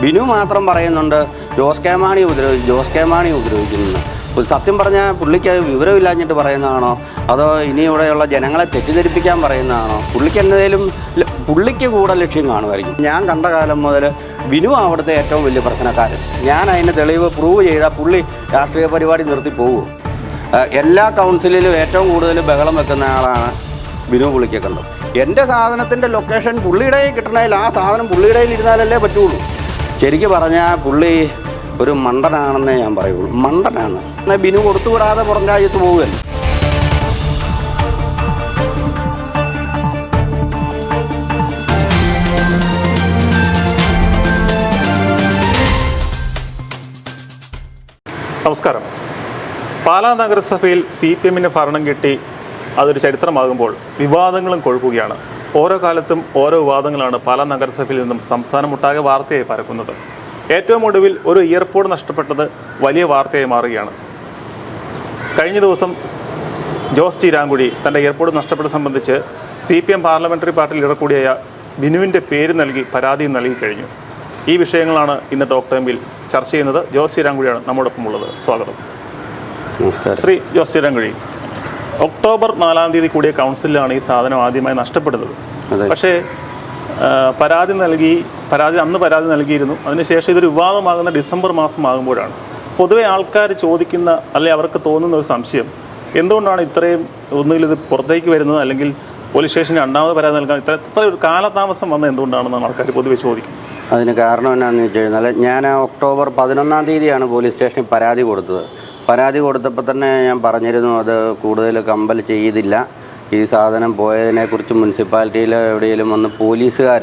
ബിനു മാത്രം പറയുന്നുണ്ട് ജോസ് കെ മാണി ഉപദ്രവി ജോസ് കെ മാണി ഉപദ്രവിക്കുന്നു സത്യം പറഞ്ഞാൽ പുള്ളിക്ക് വിവരമില്ലാഞ്ഞിട്ട് പറയുന്നതാണോ? അതോ ഇനി ഇവിടെയുള്ള ജനങ്ങളെ തെറ്റിദ്ധരിപ്പിക്കാൻ പറയുന്നതാണോ? പുള്ളിക്ക് എന്തെങ്കിലും പുള്ളിക്ക് കൂടെ ലക്ഷ്യം കാണുമായിരിക്കും. ഞാൻ കണ്ട കാലം മുതൽ വിനു അവിടുത്തെ ഏറ്റവും വലിയ പ്രശ്നക്കാരൻ. ഞാൻ അതിന് തെളിവ് പ്രൂവ് ചെയ്താൽ പുള്ളി രാഷ്ട്രീയ പരിപാടി നിർത്തി പോകും എല്ലാ കൗൺസിലിലും ഏറ്റവും കൂടുതൽ ബഹളം വെക്കുന്ന ആളാണ് വിനു പുള്ളിക്കൊക്കെ ഉള്ളത് എന്റെ സാധനത്തിന്റെ ലൊക്കേഷൻ പുള്ളിയുടെ കിട്ടണമെങ്കിൽ ആ സാധനം പുള്ളിയുടെ ഇരുന്നാലല്ലേ പറ്റുള്ളൂ. ശരിക്കും പറഞ്ഞാൽ പുള്ളി ഒരു മണ്ടനാണെന്നേ ഞാൻ പറയുള്ളൂ. മണ്ടനാണ്. എന്നാൽ ബിനു കൊടുത്തുവിടാതെ പുറം രാജ്യത്ത് പോവുകയല്ല? നമസ്കാരം. പാലാ നഗരസഭയിൽ സി പി എമ്മിന് ഭരണം കിട്ടി അതൊരു ചരിത്രമാകുമ്പോൾ വിവാദങ്ങളും കൊഴുക്കുകയാണ്. ഓരോ കാലത്തും ഓരോ വിവാദങ്ങളാണ് പല നഗരസഭയിൽ നിന്നും സംസ്ഥാനമൊട്ടാകെ വാർത്തയായി പരക്കുന്നത്. ഏറ്റവും ഒടുവിൽ ഒരു എയർപോർട്ട് നഷ്ടപ്പെട്ടത് വലിയ വാർത്തയായി മാറുകയാണ്. കഴിഞ്ഞ ദിവസം ജോസ് ചീരാങ്കുടി തന്റെ എയർപോർട്ട് നഷ്ടപ്പെട്ടത് സംബന്ധിച്ച് C P M parliamentary party leader കൂടിയായ ബിനുവിന്റെ പേര് നൽകി പരാതി നൽകി കഴിഞ്ഞു. ഈ വിഷയങ്ങളാണ് ഇന്ന് ഡോക്ടർ എമ്പിൽ ചർച്ച ചെയ്യുന്നത്. ജോസ് ചീരാങ്കുഴിയാണ് നമ്മോടൊപ്പം ഉള്ളത്. സ്വാഗതം. ശ്രീ ജോസ് ചീരാങ്കുഴി ഒക്ടോബർ നാലാം തീയതി കൂടിയ കൗൺസിലാണ് ഈ സാധനം ആദ്യമായി നഷ്ടപ്പെടുന്നത്. പക്ഷേ പരാതി നൽകി പരാതി അന്ന് പരാതി നൽകിയിരുന്നു. അതിനുശേഷം ഇതൊരു വിവാദമാകുന്ന ഡിസംബർ മാസം ആകുമ്പോഴാണ്. പൊതുവെ ആൾക്കാർ ചോദിക്കുന്ന അല്ലെങ്കിൽ അവർക്ക് തോന്നുന്ന ഒരു സംശയം എന്തുകൊണ്ടാണ് ഇത്രയും ഒന്നുകിൽ ഇത് പുറത്തേക്ക് വരുന്നത് അല്ലെങ്കിൽ പോലീസ് സ്റ്റേഷന് രണ്ടാമത് പരാതി നൽകാൻ ഇത്ര ഇത്ര ഒരു കാലതാമസം വന്നത് എന്തുകൊണ്ടാണെന്നാണ് ആൾക്കാർ പൊതുവെ ചോദിക്കും അതിന് കാരണം എന്നാന്ന് വെച്ച് കഴിഞ്ഞാൽ ഞാൻ ഒക്ടോബർ പതിനൊന്നാം തീയതിയാണ് പോലീസ് സ്റ്റേഷനിൽ പരാതി കൊടുത്തത്. പരാതി കൊടുത്തപ്പോൾ തന്നെ ഞാൻ പറഞ്ഞിരുന്നു അത് കൂടുതൽ കമ്പൽ ചെയ്തില്ല. ഈ സാധനം പോയതിനെക്കുറിച്ച് മുനിസിപ്പാലിറ്റിയിൽ എവിടെയെങ്കിലും വന്ന് പോലീസുകാർ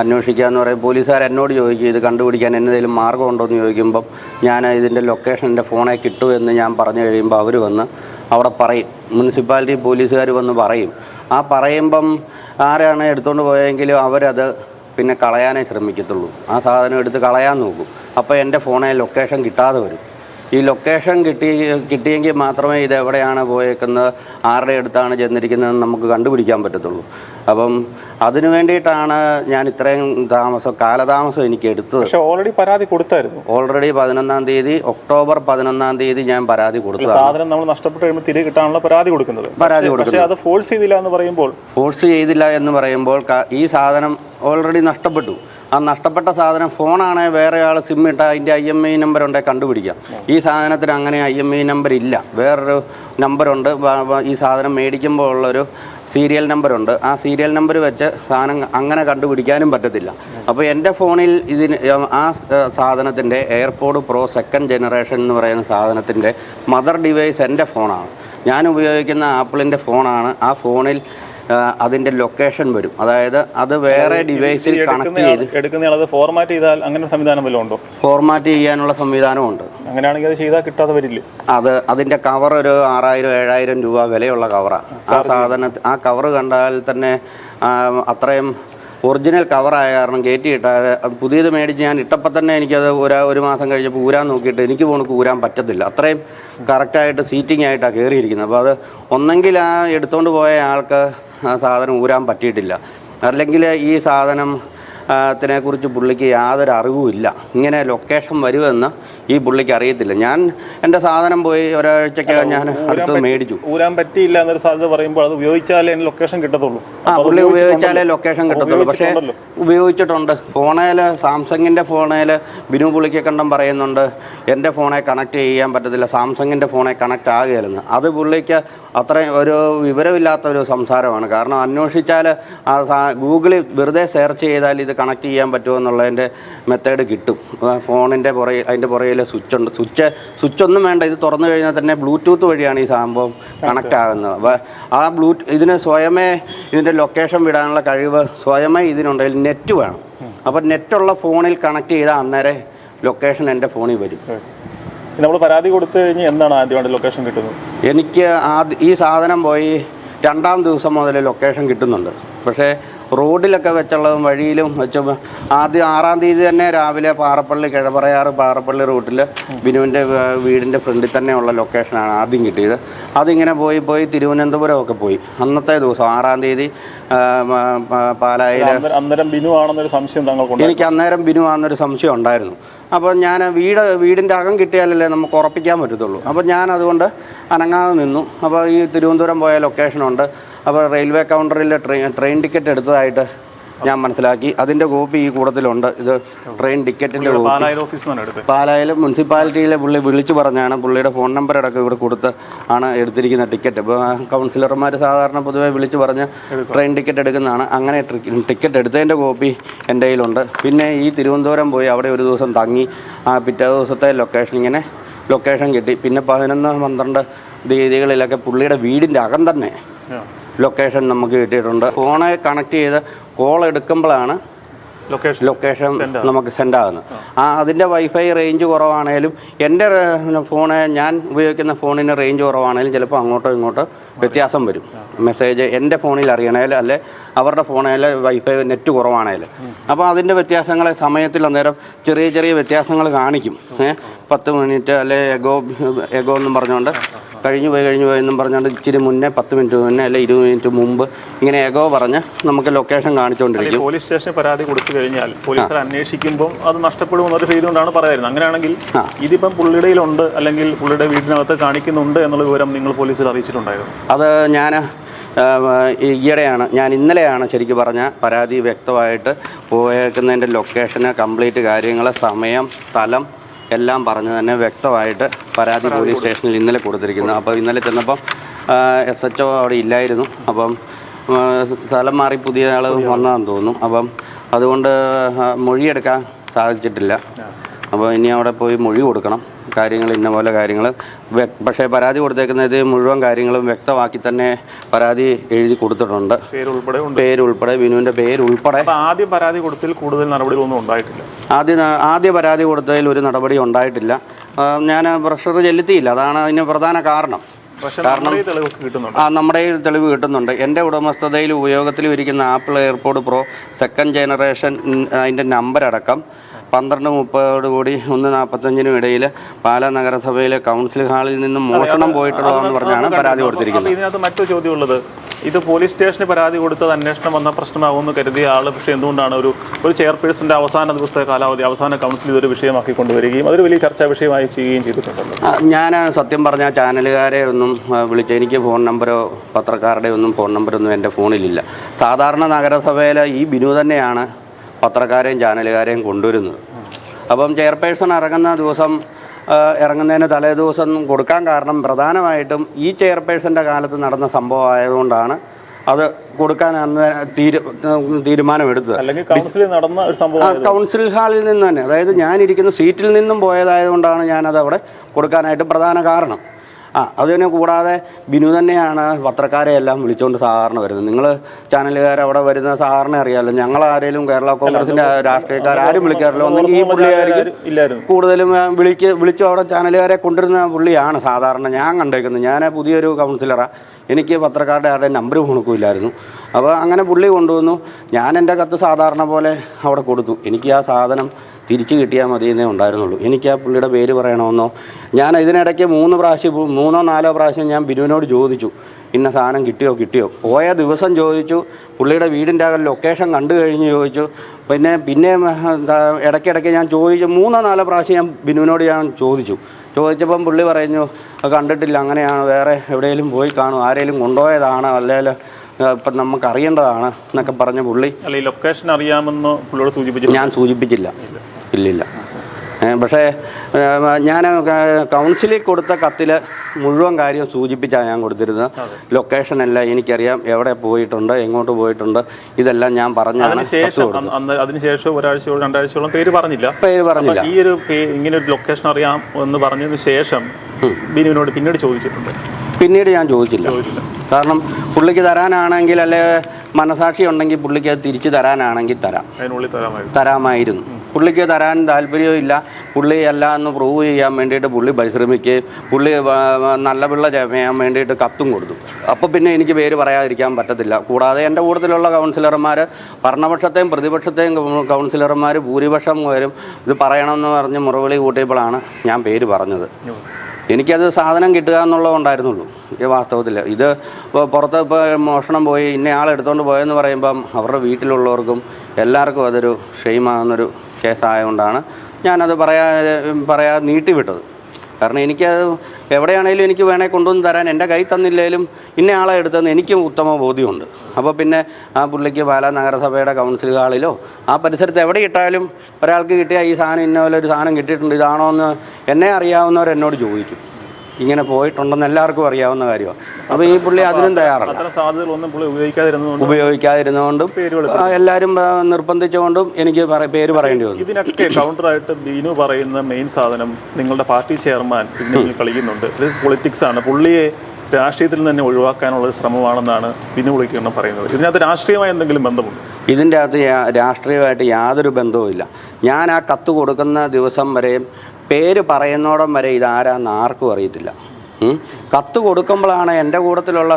അന്വേഷിക്കാന്ന് പറയും പോലീസുകാർ എന്നോട് ചോദിക്കും ഇത് കണ്ടുപിടിക്കാൻ എന്തെങ്കിലും മാർഗമുണ്ടോ എന്ന് ചോദിക്കുമ്പം ഞാൻ ഇതിന്റെ ലൊക്കേഷൻ എന്റെ ഫോണിൽ കിട്ടുമെന്ന് ഞാൻ പറഞ്ഞു കഴിയുമ്പോൾ അവർ വന്ന് അവിടെ പറയും. മുനിസിപ്പാലിറ്റി പോലീസുകാർ വന്ന് പറയും. ആ പറയുമ്പം ആരാണ് എടുത്തുകൊണ്ട് പോയെങ്കിലും അവരത് പിന്നെ കളയാനേ ശ്രമിക്കത്തുള്ളൂ. ആ സാധനം എടുത്ത് കളയാൻ നോക്കും. അപ്പോൾ എന്റെ ഫോണേ ലൊക്കേഷൻ കിട്ടാതെ വരും. ഈ ലൊക്കേഷൻ കിട്ടി കിട്ടിയെങ്കിൽ മാത്രമേ ഇത് എവിടെയാണ് പോയേക്കുന്നത് ആരുടെ അടുത്താണ് ചെന്നിരിക്കുന്നതെന്ന് നമുക്ക് കണ്ടുപിടിക്കാൻ പറ്റത്തുള്ളൂ. അപ്പം അതിനു വേണ്ടിയിട്ടാണ് ഞാൻ ഇത്രയും താമസം കാലതാമസം എനിക്ക് എടുത്തത്. പക്ഷേ ഓൾറെഡി പരാതി കൊടുത്തായിരുന്നു. ഓൾറെഡി പതിനൊന്നാം തീയതി ഒക്ടോബർ പതിനൊന്നാം തീയതി ഞാൻ പരാതി കൊടുത്തു സാധനം നമ്മൾ നഷ്ടപ്പെട്ട് കഴിയുമ്പോൾ തിരികെ കിട്ടാനുള്ള പരാതി കൊടുക്കുന്നത്. പരാതി പക്ഷേ അത് ഫോഴ്സ് ചെയ്തില്ല എന്ന് പറയുമ്പോൾ ഫോഴ്സ് ചെയ്തില്ല എന്ന് പറയുമ്പോൾ ഈ സാധനം ഓൾറെഡി നഷ്ടപ്പെട്ടു. ആ നഷ്ടപ്പെട്ട സാധനം ഫോണാണെ വേറെ ആൾ സിം ഇട്ട അതിന്റെ ഐ എം ഐ നമ്പർ ഉണ്ടെങ്കിൽ കണ്ടുപിടിക്കാം. ഈ സാധനത്തിന് അങ്ങനെ ഐ എം ഐ നമ്പർ ഇല്ല. വേറൊരു നമ്പറുണ്ട് ഈ സാധനം മേടിക്കുമ്പോൾ ഉള്ളൊരു സീരിയൽ നമ്പറുണ്ട് ആ സീരിയൽ നമ്പർ വെച്ച് സാധനം അങ്ങനെ കണ്ടുപിടിക്കാനും പറ്റത്തില്ല. അപ്പോൾ എന്റെ ഫോണിൽ ഇതിന് ആ സാധനത്തിന്റെ എയർപോഡ് പ്രോ സെക്കൻഡ് ജനറേഷൻ എന്ന് പറയുന്ന സാധനത്തിന്റെ മദർ ഡിവൈസ് എന്റെ ഫോണാണ്. ഞാൻ ഉപയോഗിക്കുന്ന ആപ്പിളിന്റെ ഫോണാണ്. ആ ഫോണിൽ ആ, അതിന്റെ ലൊക്കേഷൻ വരും. അതായത് അത് വേറെ ഡിവൈസിൽ കണക്ട് ചെയ്ത് എടുക്കുന്നയാൾ അത് ഫോർമാറ്റ് ചെയ്താൽ അങ്ങനെ സംവിധാനം വല്ലതും ഉണ്ടോ? ഫോർമാറ്റ് ചെയ്യാനുള്ള സംവിധാനമുണ്ട് അങ്ങനെയാണെങ്കിൽ അത് ചെയ്താൽ കിട്ടാതെ വരില്ലേ. അത് അതിന്റെ കവർ ഒരു ആറായിരം ഏഴായിരം രൂപ വിലയുള്ള കവറാണ് ആ. സാധന. ആ കവർ കണ്ടാൽ തന്നെ അത്രയും ഒറിജിനൽ കവറായ കാരണം കയറ്റി ഇട്ടാൽ പുതിയത് മേടിച്ച് ഞാൻ ഇട്ടപ്പോൾ തന്നെ എനിക്കത് ഒരു ഒരു മാസം കഴിഞ്ഞപ്പോൾ ഊരാൻ നോക്കിയിട്ട് എനിക്ക് പോണക്ക് ഊരാൻ പറ്റത്തില്ല. അത്രയും കറക്റ്റായിട്ട് സീറ്റിംഗ് ആയിട്ടാണ് കയറിയിരിക്കുന്നത് അപ്പോൾ അത് ഒന്നെങ്കിൽ ആ എടുത്തുകൊണ്ട് പോയ ആൾക്ക് ആ സാധനം ഊരാൻ പറ്റിയിട്ടില്ല. അല്ലെങ്കിൽ ഈ സാധനം ത്തിനെക്കുറിച്ച് പുള്ളിക്ക് യാതൊരു അറിവുമില്ല. ഇങ്ങനെ ലൊക്കേഷൻ വരുമെന്ന് ഈ പുള്ളിക്ക് അറിയത്തില്ല. ഞാൻ എന്റെ സാധനം പോയി ഒരാഴ്ചക്ക് ഞാൻ അടുത്ത് മേടിച്ചു. ഊരാൻ പറ്റിയില്ല എന്നൊരു സാധ്യത പറയുമ്പോൾ അത് ഉപയോഗിച്ചാലേ ലൊക്കേഷൻ കിട്ടത്തുള്ളൂ. ആ പുള്ളി ഉപയോഗിച്ചാലേ ലൊക്കേഷൻ കിട്ടത്തുള്ളൂ. പക്ഷേ ഉപയോഗിച്ചിട്ടുണ്ട്. ഫോണേൽ സാംസങ്ങിന്റെ ഫോണേൽ ബിനു പുള്ളിക്ക് കണ്ടം പറയുന്നുണ്ട് എന്റെ ഫോണെ കണക്ട് ചെയ്യാൻ പറ്റത്തില്ല. സാംസങ്ങിന്റെ ഫോണെ കണക്ട് ആകുകയില്ലെന്ന്. അത് പുള്ളിക്ക് അത്രയും ഒരു വിവരമില്ലാത്ത ഒരു സംസാരമാണ്. കാരണം അന്വേഷിച്ചാൽ ഗൂഗിളിൽ വെറുതെ സെർച്ച് ചെയ്താൽ ഇത് കണക്ട് ചെയ്യാൻ പറ്റുമോ എന്നുള്ളതിന്റെ മെത്തേഡ് കിട്ടും. ഫോണിന്റെ പുറകിൽ അതിന്റെ പുറകിൽ സ്വിച്ച് ഉണ്ട്. സ്വിച്ച് സ്വിച്ച് ഒന്നും വേണ്ട. ഇത് തുറന്നു കഴിഞ്ഞാൽ തന്നെ ബ്ലൂടൂത്ത് വഴിയാണ് ഈ സംഭവം കണക്ട് ആകുന്നത്. അപ്പോൾ ആ ബ്ലൂ ഇതിന് സ്വയമേ ഇതിന്റെ ലൊക്കേഷൻ വിടാനുള്ള കഴിവ് സ്വയമേ ഇതിനുണ്ടെങ്കിൽ നെറ്റ് വേണം. അപ്പോൾ നെറ്റുള്ള ഫോണിൽ കണക്ട് ചെയ്താൽ അന്നേരം ലൊക്കേഷൻ എന്റെ ഫോണിൽ വരും. നമ്മൾ പരാതി കൊടുത്തു കഴിഞ്ഞ് എന്താണ് ആദ്യമായിട്ട് ലൊക്കേഷൻ കിട്ടുന്നത്? എനിക്ക് ആ ഈ സാധനം പോയി രണ്ടാം ദിവസം മുതൽ ലൊക്കേഷൻ കിട്ടുന്നുണ്ട്. പക്ഷേ റോഡിലൊക്കെ വെച്ചുള്ളതും വഴിയിലും വെച്ച ആദ്യം ആറാം തീയതി തന്നെ രാവിലെ പാറപ്പള്ളി കിഴപ്പറയാറ് പാറപ്പള്ളി റൂട്ടിൽ ബിനുവിന്റെ വീടിന്റെ ഫ്രണ്ടിൽ തന്നെയുള്ള ലൊക്കേഷനാണ് ആദ്യം കിട്ടിയത്. അതിങ്ങനെ പോയി പോയി തിരുവനന്തപുരമൊക്കെ പോയി. അന്നത്തെ ദിവസം ആറാം തീയതി പാലായിൽ അന്നേരം- ബിനു ആണെന്നൊരു സംശയം താങ്കൾക്കുണ്ട് എനിക്ക് അന്നേരം ബിനു ആണെന്നൊരു സംശയം ഉണ്ടായിരുന്നു. അപ്പോൾ ഞാൻ വീട് വീടിന്റെ അകം കിട്ടിയാലല്ലേ നമുക്ക് ഉറപ്പിക്കാൻ പറ്റത്തുള്ളൂ. അപ്പോൾ ഞാൻ അതുകൊണ്ട് അനങ്ങാതെ നിന്നു. അപ്പോൾ ഈ തിരുവനന്തപുരം പോയ ലൊക്കേഷനുണ്ട്. അപ്പോൾ റെയിൽവേ കൗണ്ടറിൽ ട്രെയിൻ ട്രെയിൻ ടിക്കറ്റ് എടുത്തതായിട്ട് ഞാൻ മനസ്സിലാക്കി. അതിന്റെ കോപ്പി ഈ കൂടത്തിലുണ്ട്. ഇത് ട്രെയിൻ ടിക്കറ്റിന്റെ കോപ്പി. പാലായിൽ മുനിസിപ്പാലിറ്റിയിലെ പുള്ളി വിളിച്ചു പറഞ്ഞാണ്. പുള്ളിയുടെ ഫോൺ നമ്പർ അടക്കം ഇവിടെ കൊടുത്ത് ആണ് എടുത്തിരിക്കുന്ന ടിക്കറ്റ്. ഇപ്പോൾ കൗൺസിലർമാർ സാധാരണ പൊതുവെ വിളിച്ചു പറഞ്ഞ് ട്രെയിൻ ടിക്കറ്റ് എടുക്കുന്നതാണ്. അങ്ങനെ ടിക്കറ്റ് എടുത്തതിന്റെ കോപ്പി എന്റെ കയ്യിലുണ്ട്. പിന്നെ ഈ തിരുവനന്തപുരം പോയി അവിടെ ഒരു ദിവസം തങ്ങി. ആ പിറ്റേ ദിവസത്തെ ലൊക്കേഷൻ ഇങ്ങനെ ലൊക്കേഷൻ കിട്ടി. പിന്നെ പതിനൊന്ന് പന്ത്രണ്ട് തീയതികളിലൊക്കെ പുള്ളിയുടെ വീടിന്റെ അകം തന്നെ. ലൊക്കേഷൻ നമുക്ക് കിട്ടിയിട്ടുണ്ട്. ഫോണെ കണക്ട് ചെയ്ത് കോൾ എടുക്കുമ്പോഴാണ് ലൊക്കേഷൻ ലൊക്കേഷൻ നമുക്ക് സെൻഡ് ആകുന്നത് ആ. അതിന്റെ വൈഫൈ റേഞ്ച് കുറവാണേലും എന്റെ ഫോണ് ഞാൻ ഉപയോഗിക്കുന്ന ഫോണിന് റേഞ്ച് കുറവാണേലും ചിലപ്പോൾ അങ്ങോട്ടോ ഇങ്ങോട്ടോ വ്യത്യാസം വരും. മെസ്സേജ് എന്റെ ഫോണിൽ അറിയണേൽ അല്ലെ അവരുടെ ഫോണിൽ വൈഫൈ നെറ്റ് കുറവാണേൽ അപ്പോൾ അതിന്റെ വ്യത്യാസങ്ങളെ സമയത്തിൽ അന്നേരം ചെറിയ ചെറിയ വ്യത്യാസങ്ങൾ കാണിക്കും. പത്ത് മിനിറ്റ് അല്ലെ എഗോ എഗോ എന്നും പറഞ്ഞുകൊണ്ട് കഴിഞ്ഞു പോയി കഴിഞ്ഞു പോയി എന്നും പറഞ്ഞുകൊണ്ട് ഇച്ചിരി മുന്നേ പത്ത് മിനിറ്റ് മുന്നേ അല്ലെ ഇരുപത് മിനിറ്റ് മുമ്പ് ഇങ്ങനെ ഏകോ പറഞ്ഞ് നമുക്ക് ലൊക്കേഷൻ കാണിച്ചുകൊണ്ടിരിക്കും പോലീസ് സ്റ്റേഷനിൽ പരാതി കൊടുത്തു കഴിഞ്ഞാൽ പോലീസ് അന്വേഷിക്കുമ്പോൾ അത് നഷ്ടപ്പെടുമെന്ന് നഷ്ടപ്പെടുമെന്നൊരു ചെയ്തുകൊണ്ടാണ് പറയുന്നത് അങ്ങനെയാണെങ്കിൽ. ഇതിപ്പം പുള്ളിയുടെയിലുണ്ട് അല്ലെങ്കിൽ പുള്ളിയുടെ വീടിനകത്ത് കാണിക്കുന്നുണ്ട് എന്നുള്ള വിവരം നിങ്ങൾ പോലീസിൽ അറിയിച്ചിട്ടുണ്ടായിരുന്നു? അത് ഞാൻ ഈയിടെയാണ് ഞാൻ ഇന്നലെയാണ് ശരിക്കും പറഞ്ഞ പരാതി വ്യക്തമായിട്ട് പോയേക്കുന്നതിന്റെ ലൊക്കേഷന് കംപ്ലീറ്റ് കാര്യങ്ങൾ സമയം സ്ഥലം എല്ലാം പറഞ്ഞ് തന്നെ വ്യക്തമായിട്ട് പരാതി പോലീസ് സ്റ്റേഷനിൽ ഇന്നലെ കൊടുത്തിരിക്കുന്നു. അപ്പോൾ ഇന്നലെ ചെന്നപ്പം എസ് എച്ച് ഒ അവിടെ ഇല്ലായിരുന്നു. അപ്പം സ്ഥലം മാറി പുതിയ ആൾ വന്നതെന്ന് തോന്നുന്നു. അപ്പം അതുകൊണ്ട് മൊഴിയെടുക്കാൻ സാധിച്ചിട്ടില്ല. അപ്പോൾ ഇനി അവിടെ പോയി മൊഴി കൊടുക്കണം. കാര്യങ്ങൾ ഇന്ന പോലെ കാര്യങ്ങൾ പക്ഷേ പരാതി കൊടുത്തേക്കുന്നത് മുഴുവൻ കാര്യങ്ങളും വ്യക്തമാക്കി തന്നെ പരാതി എഴുതി കൊടുത്തിട്ടുണ്ട്. പേരുൾപ്പെടെ ബിനുവിന്റെ പേരുൾപ്പെടെ ആദ്യം പരാതി കൊടുത്തിൽ കൂടുതൽ നടപടികളൊന്നും ഉണ്ടായിട്ടില്ല. ആദ്യ ആദ്യ പരാതി കൊടുത്തതിൽ ഒരു നടപടി ഉണ്ടായിട്ടില്ല. ഞാൻ പ്രഷർ ചെലുത്തിയില്ല. അതാണ് അതിന് പ്രധാന കാരണം. കാരണം ആ നമ്മുടെ കയ്യിൽ തെളിവ് കിട്ടുന്നുണ്ട്. എന്റെ ഉടമസ്ഥതയിൽ ഉപയോഗത്തിൽ ഇരിക്കുന്ന Apple AirPods pro second generation അതിന്റെ നമ്പർ അടക്കം പന്ത്രണ്ട് മുപ്പതോട് കൂടി ഒന്ന് നാൽപ്പത്തഞ്ചിനും ഇടയിൽ പാലാ നഗരസഭയിലെ കൗൺസിൽ ഹാളിൽ നിന്നും മോഷണം പോയിട്ടുള്ളതെന്ന് പറഞ്ഞാണ് പരാതി കൊടുത്തിരിക്കുന്നത്. ഇതിനകത്ത് മറ്റു ചോദ്യമുള്ളത്. ഇത് പോലീസ് സ്റ്റേഷന് പരാതി കൊടുത്തത് അന്വേഷണം വന്ന പ്രശ്നമാകുമെന്ന് കരുതിയ ആൾ പക്ഷേ എന്തുകൊണ്ടാണ് ഒരു ഒരു ചെയർപേഴ്സന്റെ അവസാന ദിവസത്തെ കാലാവധി അവസാന കൗൺസിൽ ഇതൊരു വിഷയമാക്കി കൊണ്ടുവരികയും അതൊരു വലിയ ചർച്ചാ വിഷയമായി ചെയ്യുകയും ചെയ്തിട്ടുണ്ടല്ലോ. ഞാൻ സത്യം പറഞ്ഞ ചാനലുകാരെ ഒന്നും വിളിച്ച എനിക്ക് ഫോൺ നമ്പറോ പത്രക്കാരുടെ ഒന്നും ഫോൺ നമ്പരൊന്നും എന്റെ ഫോണിലില്ല. സാധാരണ നഗരസഭയിലെ ഈ ബിനു തന്നെയാണ് പത്രക്കാരെയും ചാനലുകാരെയും കൊണ്ടുവരുന്നത്. അപ്പം ചെയർപേഴ്സൺ ഇറങ്ങുന്ന ദിവസം ഇറങ്ങുന്നതിന് തലേ ദിവസം കൊടുക്കാൻ കാരണം പ്രധാനമായിട്ടും ഈ ചെയർപേഴ്സന്റെ കാലത്ത് നടന്ന സംഭവം ആയതുകൊണ്ടാണ് അത് കൊടുക്കാൻ അന്ന് തീരു തീരുമാനമെടുത്തത്. കൗൺസിൽ ഹാളിൽ നിന്ന് തന്നെ അതായത് ഞാനിരിക്കുന്ന സീറ്റിൽ നിന്നും പോയതായതുകൊണ്ടാണ് ഞാനത് അവിടെ കൊടുക്കാനായിട്ട് പ്രധാന കാരണം. ആ അതിനെ കൂടാതെ ബിനു തന്നെയാണ് പത്രക്കാരെ എല്ലാം വിളിച്ചുകൊണ്ട് സാധാരണ വരുന്നത്. നിങ്ങൾ ചാനലുകാർ അവിടെ വരുന്ന സാധാരണ അറിയാമല്ലോ ഞങ്ങൾ ആരെങ്കിലും കേരള കോൺഗ്രസിന്റെ രാഷ്ട്രീയക്കാർ ആരും വിളിക്കാറില്ല. ഒന്നെങ്കിൽ ഈ പുള്ളിയായിരിക്കും ഇല്ലായിരുന്നു. കൂടുതലും വിളിക്ക് വിളിച്ചു അവിടെ ചാനലുകാരെ കൊണ്ടുവരുന്ന പുള്ളിയാണ് സാധാരണ ഞാൻ കണ്ടേക്കുന്നത്. ഞാൻ പുതിയൊരു കൗൺസിലറാണ് എനിക്ക് പത്രക്കാരുടെ ആരുടെ നമ്പർ കൊടുക്കില്ലായിരുന്നു അപ്പോൾ അങ്ങനെ പുള്ളി കൊണ്ടുവന്നു. ഞാൻ എന്റെ കത്ത് സാധാരണ പോലെ അവിടെ കൊടുത്തു. എനിക്ക് ആ സാധനം തിരിച്ചു കിട്ടിയാൽ മതി എന്നേ ഉണ്ടായിരുന്നുള്ളൂ. എനിക്ക് ആ പുള്ളിയുടെ പേര് പറയണമെന്നോ? ഞാൻ ഇതിനിടയ്ക്ക് മൂന്ന് പ്രാവശ്യം മൂന്നോ നാലോ പ്രാവശ്യം ഞാൻ ബിനുവിനോട് ചോദിച്ചു. ഇന്ന സാധനം കിട്ടിയോ കിട്ടിയോ? പോയ ദിവസം ചോദിച്ചു. പുള്ളിയുടെ വീടിന്റെ അകം ലൊക്കേഷൻ കണ്ടു കഴിഞ്ഞ് ചോദിച്ചു. പിന്നെ പിന്നെ ഇടയ്ക്കിടയ്ക്ക് ഞാൻ ചോദിച്ചു. മൂന്നോ നാലോ പ്രാവശ്യം ഞാൻ ബിനുവിനോട് ഞാൻ ചോദിച്ചു. ചോദിച്ചപ്പം പുള്ളി പറഞ്ഞു "അത് കണ്ടിട്ടില്ല അങ്ങനെയാണ്. വേറെ എവിടെയെങ്കിലും പോയി കാണും. ആരെങ്കിലും കൊണ്ടുപോയതാണ്? അല്ലെങ്കിൽ ഇപ്പം നമുക്ക് അറിയേണ്ടതാണ് എന്നൊക്കെ പറഞ്ഞ പുള്ളി അല്ല ഈ ലൊക്കേഷൻ അറിയാമെന്ന് പുള്ളിയോട് സൂചിപ്പിച്ചു ഞാൻ സൂചിപ്പിച്ചില്ല. ഇല്ലില്ല. പക്ഷേ ഞാൻ കൗൺസിലിൽ കൊടുത്ത കത്തിൽ മുഴുവൻ കാര്യം സൂചിപ്പിച്ചാണ് ഞാൻ കൊടുത്തിരുന്നത്. ലൊക്കേഷൻ എല്ലാം എനിക്കറിയാം. എവിടെ പോയിട്ടുണ്ട് എങ്ങോട്ട് പോയിട്ടുണ്ട് ഇതെല്ലാം ഞാൻ പറഞ്ഞു അതിനുശേഷം ഒരാഴ്ചയോളം രണ്ടാഴ്ചയോളം പേര് പറഞ്ഞില്ല. പേര് പറഞ്ഞില്ല. ഈ ഒരു ഇങ്ങനെ ഒരു ലൊക്കേഷൻ അറിയാം എന്ന് പറഞ്ഞതിന് ശേഷം ബിനുവിനോട് പിന്നീട് ചോദിച്ചിട്ടുണ്ട്. പിന്നീട് ഞാൻ ചോദിച്ചില്ല. കാരണം പുള്ളിക്ക് തരാനാണെങ്കിൽ അല്ലെ മനസാക്ഷി ഉണ്ടെങ്കിൽ പുള്ളിക്ക് അത് തിരിച്ചു തരാനാണെങ്കിൽ തരാം. തരാമായിരുന്നു. പുള്ളിക്ക് തരാൻ താല്പര്യമില്ല. പുള്ളി അല്ല എന്ന് പ്രൂവ് ചെയ്യാൻ വേണ്ടിയിട്ട് പുള്ളി പരിശ്രമിക്കുകയും പുള്ളി നല്ല പിള്ള ചെയ്യാൻ വേണ്ടിയിട്ട് കത്തും കൊടുത്തു. അപ്പോൾ പിന്നെ എനിക്ക് പേര് പറയാതിരിക്കാൻ പറ്റത്തില്ല. കൂടാതെ എന്റെ കൂട്ടത്തിലുള്ള കൗൺസിലർമാർ ഭരണപക്ഷത്തെയും പ്രതിപക്ഷത്തെയും കൗൺസിലർമാർ ഭൂരിപക്ഷം വരും. ഇത് പറയണമെന്ന് പറഞ്ഞ് മുറവിളി കൂട്ടിയപ്പോഴാണ് ഞാൻ പേര് പറഞ്ഞത്. എനിക്കത് സാധനം കിട്ടുക എന്നുള്ളത് ഉണ്ടായിരുന്നുള്ളൂ. ഈ വാസ്തവത്തിൽ ഇത് ഇപ്പോൾ പുറത്ത് ഇപ്പോൾ മോഷണം പോയി ഇന്ന ആൾ എടുത്തുകൊണ്ട് പോയെന്ന് പറയുമ്പം അവരുടെ വീട്ടിലുള്ളവർക്കും എല്ലാവർക്കും അതൊരു ഷെയിമാകുന്നൊരു കേസായതുകൊണ്ടാണ് ഞാനത് പറയാ പറയാ നീട്ടിവിട്ടത്. കാരണം എനിക്കത് എവിടെയാണേലും എനിക്ക് വേണേൽ കൊണ്ടുവന്ന് തരാൻ എന്റെ കൈ തന്നില്ലേലും ഇന്ന ആളെ എടുത്തെന്ന് എനിക്കും ഉത്തമ ബോധ്യമുണ്ട്. അപ്പോൾ പിന്നെ ആ പുള്ളിക്ക് പാലാ നഗരസഭയുടെ കൗൺസിൽ ഹാളിലോ ആ പരിസരത്ത് എവിടെ ഇട്ടാലും ഒരാൾക്ക് കിട്ടിയ ഈ സാധനം ഇന്ന പോലെ ഒരു സാധനം കിട്ടിയിട്ടുണ്ട് ഇതാണോ എന്ന് എന്നെ അറിയാവുന്നവർ എന്നോട് ചോദിക്കും. ഇങ്ങനെ പോയിട്ടുണ്ടെന്ന് എല്ലാവർക്കും അറിയാവുന്ന കാര്യമാണ് അപ്പോൾ ഈ പുള്ളി അതിനും തയ്യാറല്ല. ഉപയോഗിക്കാതിരുന്നതുകൊണ്ട് ആ, എല്ലാവരും നിർബന്ധിച്ചുകൊണ്ടും എനിക്ക് പേര് പറയേണ്ടി വന്നു. ഇതിനൊക്കെ കൗണ്ടറായിട്ട് ബീനു പറയുന്ന മെയിൻ സാധനം നിങ്ങളുടെ പാർട്ടി ചെയർമാൻ കളിക്കുന്നുണ്ട്. ഇത് പൊളിറ്റിക്സ് ആണ്. പുള്ളിയെ രാഷ്ട്രീയത്തിൽ തന്നെ ഒഴിവാക്കാനുള്ള ഒരു ശ്രമമാണെന്നാണ് ബിനു വിളിക്കണം പറയുന്നത്. ഇതിനകത്ത് രാഷ്ട്രീയമായ എന്തെങ്കിലും ബന്ധമുണ്ട്? ഇതിന്റെ അകത്ത് രാഷ്ട്രീയമായിട്ട് യാതൊരു ബന്ധവുമില്ല. ഞാൻ ആ കത്ത് കൊടുക്കുന്ന ദിവസം വരെയും പേര് പറയുന്നോടം വരെ ഇതാരാന്ന് ആർക്കും അറിയത്തില്ല. കത്ത് കൊടുക്കുമ്പോഴാണ് എന്റെ കൂട്ടത്തിലുള്ള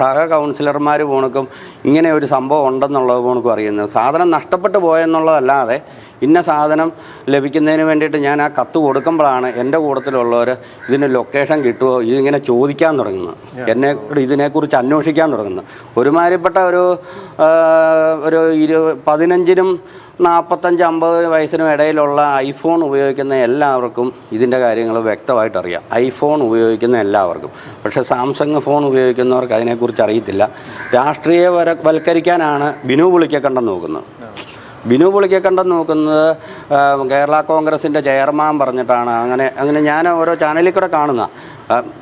സഹ കൗൺസിലർമാർ പോണക്കും ഇങ്ങനെ ഒരു സംഭവം ഉണ്ടെന്നുള്ളത് പോണക്കും അറിയുന്നത്. സാധനം നഷ്ടപ്പെട്ടു പോയെന്നുള്ളതല്ലാതെ ഇന്ന സാധനം ലഭിക്കുന്നതിന് വേണ്ടിയിട്ട് ഞാൻ ആ കത്ത് കൊടുക്കുമ്പോഴാണ് എന്റെ കൂട്ടത്തിലുള്ളവർ ഇതിന് ലൊക്കേഷൻ കിട്ടുമോ ഇതിങ്ങനെ ചോദിക്കാൻ തുടങ്ങുന്നത്. എന്നെ ഇതിനെക്കുറിച്ച് അന്വേഷിക്കാൻ തുടങ്ങുന്നത്. ഒരുമാതിരിപ്പെട്ട ഒരു ഒരു ഇരു പതിനഞ്ചിനും നാൽപ്പത്തഞ്ച് അമ്പത് വയസ്സിനും ഇടയിലുള്ള ഐഫോൺ ഉപയോഗിക്കുന്ന എല്ലാവർക്കും ഇതിന്റെ കാര്യങ്ങൾ വ്യക്തമായിട്ട് അറിയാം ഐഫോൺ ഉപയോഗിക്കുന്ന എല്ലാവർക്കും. പക്ഷേ സാംസങ് ഫോൺ ഉപയോഗിക്കുന്നവർക്ക് അതിനെക്കുറിച്ച് അറിയത്തില്ല. രാഷ്ട്രീയവര വൽക്കരിക്കാനാണ് ബിനു പുളിക്കക്കണ്ടം നോക്കുന്നത്. ബിനു പുളിക്കക്കണ്ടം നോക്കുന്നത് കേരള കോൺഗ്രസിന്റെ ചെയർമാൻ പറഞ്ഞിട്ടാണ്. അങ്ങനെ അങ്ങനെ ഞാൻ ഓരോ ചാനലിൽ കൂടെ കാണുന്ന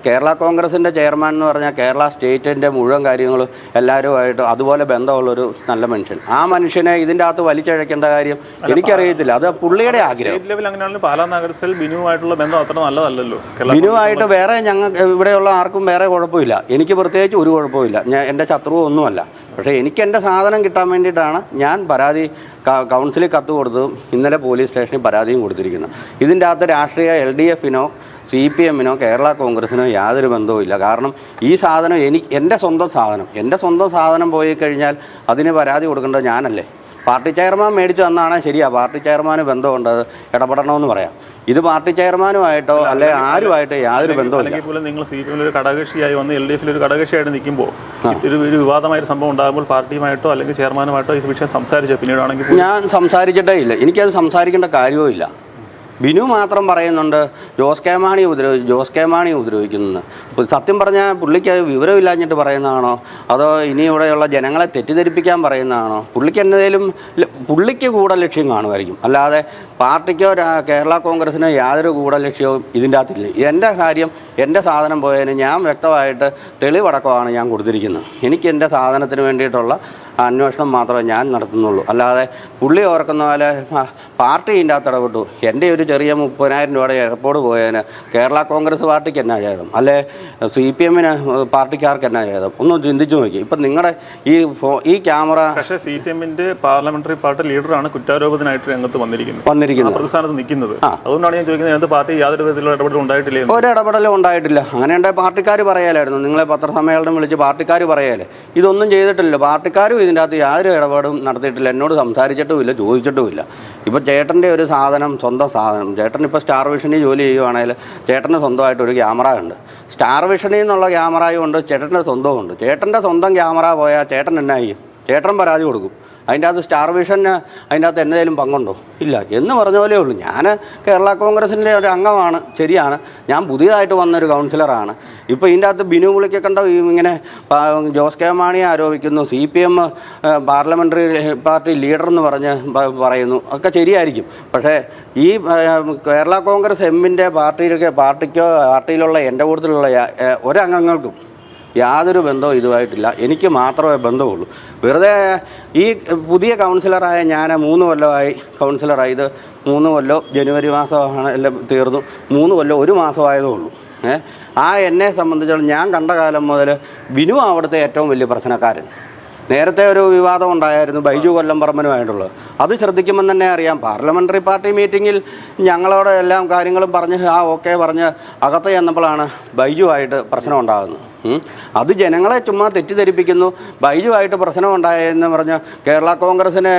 കേരള കോൺഗ്രസിന്റെ ചെയർമാൻ എന്ന് പറഞ്ഞാൽ കേരള സ്റ്റേറ്റിന്റെ മുഴുവൻ കാര്യങ്ങളും എല്ലാവരുമായിട്ട് അതുപോലെ ബന്ധമുള്ളൊരു നല്ല മനുഷ്യൻ. ആ മനുഷ്യനെ ഇതിന്റെ അകത്ത് വലിച്ചഴക്കേണ്ട കാര്യം എനിക്കറിയത്തില്ല. അത് പുള്ളിയുടെ ആഗ്രഹം. അങ്ങനെയാണെങ്കിൽ പാലാ നഗരസഭയിൽ ബിനുവായിട്ടുള്ള ബന്ധം അത്ര നല്ലതല്ലല്ലോ. ബിനുവായിട്ട് വേറെ ഞങ്ങൾക്ക് ഇവിടെയുള്ള ആർക്കും വേറെ കുഴപ്പമില്ല. എനിക്ക് പ്രത്യേകിച്ച് ഒരു കുഴപ്പമില്ല. ഞാൻ എന്റെ ശത്രു ഒന്നുമല്ല. പക്ഷേ എനിക്ക് എന്റെ സാധനം കിട്ടാൻ വേണ്ടിയിട്ടാണ് ഞാൻ പരാതി കൗൺസിലിൽ കത്ത് കൊടുത്തതും ഇന്നലെ പോലീസ് സ്റ്റേഷനിൽ പരാതിയും കൊടുത്തിരിക്കുന്നത്. ഇതിന്റെ അകത്ത് രാഷ്ട്രീയ എൽ ഡി എഫിനോ സി പി എമ്മിനോ കേരള കോൺഗ്രസിനോ യാതൊരു ബന്ധവുമില്ല കാരണം ഈ സാധനം എനിക്ക് എന്റെ സ്വന്തം സാധനം. എന്റെ സ്വന്തം സാധനം പോയി കഴിഞ്ഞാൽ അതിന് പരാതി കൊടുക്കേണ്ടത് ഞാനല്ലേ? പാർട്ടി ചെയർമാൻ മേടിച്ചു തന്നാണ് ശരിയാ. പാർട്ടി ചെയർമാന് ബന്ധമുണ്ട്. ഇടപെടണമെന്ന് പറയാം. ഇത് പാർട്ടി ചെയർമാനുമായിട്ടോ അല്ലെ ആരുമായിട്ടോ യാതൊരു പോലും നിങ്ങൾ സി പി ഒരു ഘടകകക്ഷിയായി വന്ന് എൽ ഡി എഫിൽ ഒരു ഘടകകക്ഷിയായിട്ട് നിൽക്കുമ്പോൾ ഒരു ഒരു വിവാദമായ ഒരു സംഭവം ഉണ്ടാകുമ്പോൾ പാർട്ടിയുമായിട്ടോ അല്ലെങ്കിൽ ചെയർമാനുമായിട്ടോ ഈ വിഷയം സംസാരിച്ചോ? പിന്നീടാണെങ്കിൽ ഞാൻ സംസാരിച്ചിട്ടേ ഇല്ല. എനിക്കത് സംസാരിക്കേണ്ട കാര്യവും ഇല്ല. ബിനു മാത്രം പറയുന്നുണ്ട് ജോസ് കെ മാണി ഉപദ്രവി ജോസ് കെ മാണി ഉപദ്രവിക്കുന്നത് സത്യം പറഞ്ഞാൽ പുള്ളിക്ക് വിവരമില്ലാഞ്ഞിട്ട് പറയുന്നതാണോ? അതോ ഇനി ഇവിടെയുള്ള ജനങ്ങളെ തെറ്റിദ്ധരിപ്പിക്കാൻ പറയുന്നതാണോ? പുള്ളിക്ക് എന്തെങ്കിലും പുള്ളിക്ക് കൂടെ ലക്ഷ്യം കാണുമായിരിക്കും. അല്ലാതെ പാർട്ടിക്കോ കേരള കോൺഗ്രസിനോ യാതൊരു കൂടെ ലക്ഷ്യവും ഇതിന്റെ അകത്തില്ല. എന്റെ കാര്യം എന്റെ സാധനം പോയതിന് ഞാൻ വ്യക്തമായിട്ട് തെളിവടക്കമാണ് ഞാൻ കൊടുത്തിരിക്കുന്നത്. എനിക്ക് എന്റെ സാധനത്തിന് വേണ്ടിയിട്ടുള്ള അന്വേഷണം മാത്രമേ ഞാൻ നടത്തുന്നുള്ളൂ. അല്ലാതെ പുള്ളി ഓർക്കുന്ന പോലെ പാർട്ടി ഇതിന്റെ അകത്ത് ഇടപെട്ടു. എന്റെ ഒരു ചെറിയ മുപ്പതിനായിരം രൂപയുടെ എയർപോർട്ട് പോയതിന് കേരള കോൺഗ്രസ് പാർട്ടിക്ക് എന്നാ ചെയ്തം അല്ലെ സി പി എമ്മിന് പാർട്ടിക്കാർക്ക് എന്നാ ചെയ്തം ഒന്ന് ചിന്തിച്ചു നോക്കി. ഇപ്പം നിങ്ങളുടെ ഈ ഫോ ഈ ക്യാമറ പക്ഷേ സി പി എമ്മിന്റെ പാർലമെന്ററി പാർട്ടി ലീഡറാണ് കുറ്റാരോപണമായിട്ട് രംഗത്ത് വന്നിരിക്കുന്നത്. വന്നിരിക്കുന്നത്. പ്രതിസ്ഥാനത്ത് നിൽക്കുന്നത്. അതുകൊണ്ടാണ് ഞാൻ ചോദിക്കുന്നത് എന്ത് പാർട്ടി യാതൊരു വിധത്തിലുള്ള ഇടപെടലും ഉണ്ടായിട്ടില്ല ഒരു ഇടപെടലും ഉണ്ടായിട്ടില്ല. അങ്ങനെ ഉണ്ടായ പാർട്ടിക്കാർ പറയാലായിരുന്നു. നിങ്ങളെ പത്രസമ്മേളനം വിളിച്ച് പാർട്ടിക്കാർ പറയാലേ. ഇതൊന്നും ചെയ്തിട്ടില്ല പാർട്ടിക്കാരും ഇതിന്റെ അകത്ത് യാതൊരു ഇടപാടും നടത്തിയിട്ടില്ല. എന്നോട് സംസാരിച്ചിട്ടുമില്ല ചോദിച്ചിട്ടുമില്ല. ഇപ്പോൾ ചേട്ടന്റെ ഒരു സാധനം സ്വന്തം സാധനം. ചേട്ടൻ ഇപ്പോൾ സ്റ്റാർ വിഷനിൽ ജോലി ചെയ്യുവാണെങ്കിൽ ചേട്ടന് സ്വന്തമായിട്ട് ഒരു ക്യാമറ ഉണ്ട്. സ്റ്റാർ വിഷനിൽ നിന്നുള്ള ക്യാമറയും ഉണ്ട് ചേട്ടന്റെ സ്വന്തവും ഉണ്ട് ചേട്ടന്റെ സ്വന്തം ക്യാമറ പോയാൽ ചേട്ടൻ എന്നാ ചെയ്യും? ചേട്ടൻ പരാതി കൊടുക്കും. അതിന്റെ അകത്ത് സ്റ്റാർ വിഷന് അതിന്റെ അകത്ത് എന്തെങ്കിലും പങ്കുണ്ടോ? ഇല്ല. എന്ന് പറഞ്ഞ പോലെ ഉള്ളൂ. ഞാൻ കേരള കോൺഗ്രസിന്റെ ഒരു അംഗമാണ്. ശരിയാണ്. ഞാൻ പുതിയതായിട്ട് വന്നൊരു കൗൺസിലറാണ്. ഇപ്പോൾ ഇതിന്റെ അകത്ത് ബിനു കണ്ടോ ഇങ്ങനെ ജോസ് കെ മാണിയെ ആരോപിക്കുന്നു. C P M parliamentary party leader എന്ന് പറഞ്ഞ് പറയുന്നു. ഒക്കെ ശരിയായിരിക്കും. പക്ഷേ ഈ കേരള കോൺഗ്രസ് എമ്മിന്റെ പാർട്ടിയിലൊക്കെ പാർട്ടിക്കോ പാർട്ടിയിലുള്ള എന്റെ കൂട്ടത്തിലുള്ള ഒരംഗങ്ങൾക്കും യാതൊരു ബന്ധവും ഇതുമായിട്ടില്ല എനിക്ക് മാത്രമേ ബന്ധമുള്ളൂ. വെറുതെ ഈ പുതിയ കൗൺസിലറായ ഞാൻ മൂന്ന് കൊല്ലമായി കൗൺസിലറായി. ഇത് മൂന്ന് കൊല്ലം ജനുവരി മാസമാണ് എല്ലാം തീർന്നു. മൂന്ന് കൊല്ലം ഒരു മാസമായതേ ഉള്ളൂ. ആ എന്നെ സംബന്ധിച്ചിടത്തോളം ഞാൻ കണ്ട കാലം മുതൽ വിനു അവിടുത്തെ ഏറ്റവും വലിയ പ്രശ്നക്കാരൻ. നേരത്തെ ഒരു വിവാദം ഉണ്ടായിരുന്നു ബൈജു കൊല്ലം പറമ്പനുമായിട്ടുള്ളത് അത് ശ്രദ്ധിക്കുമ്പോൾ തന്നെ അറിയാം. പാർലമെന്ററി പാർട്ടി മീറ്റിങ്ങിൽ ഞങ്ങളോട് എല്ലാം കാര്യങ്ങളും പറഞ്ഞ് ആ ഓക്കെ പറഞ്ഞ് അകത്ത് ചെന്നപ്പോഴാണ് ബൈജുവായിട്ട് പ്രശ്നം ഉണ്ടാകുന്നത്. അത് ജനങ്ങളെ ചുമ്മാ തെറ്റിദ്ധരിപ്പിക്കുന്നു. ബൈജുവായിട്ട് പ്രശ്നം ഉണ്ടായെന്ന് പറഞ്ഞ് കേരള കോൺഗ്രസിനെ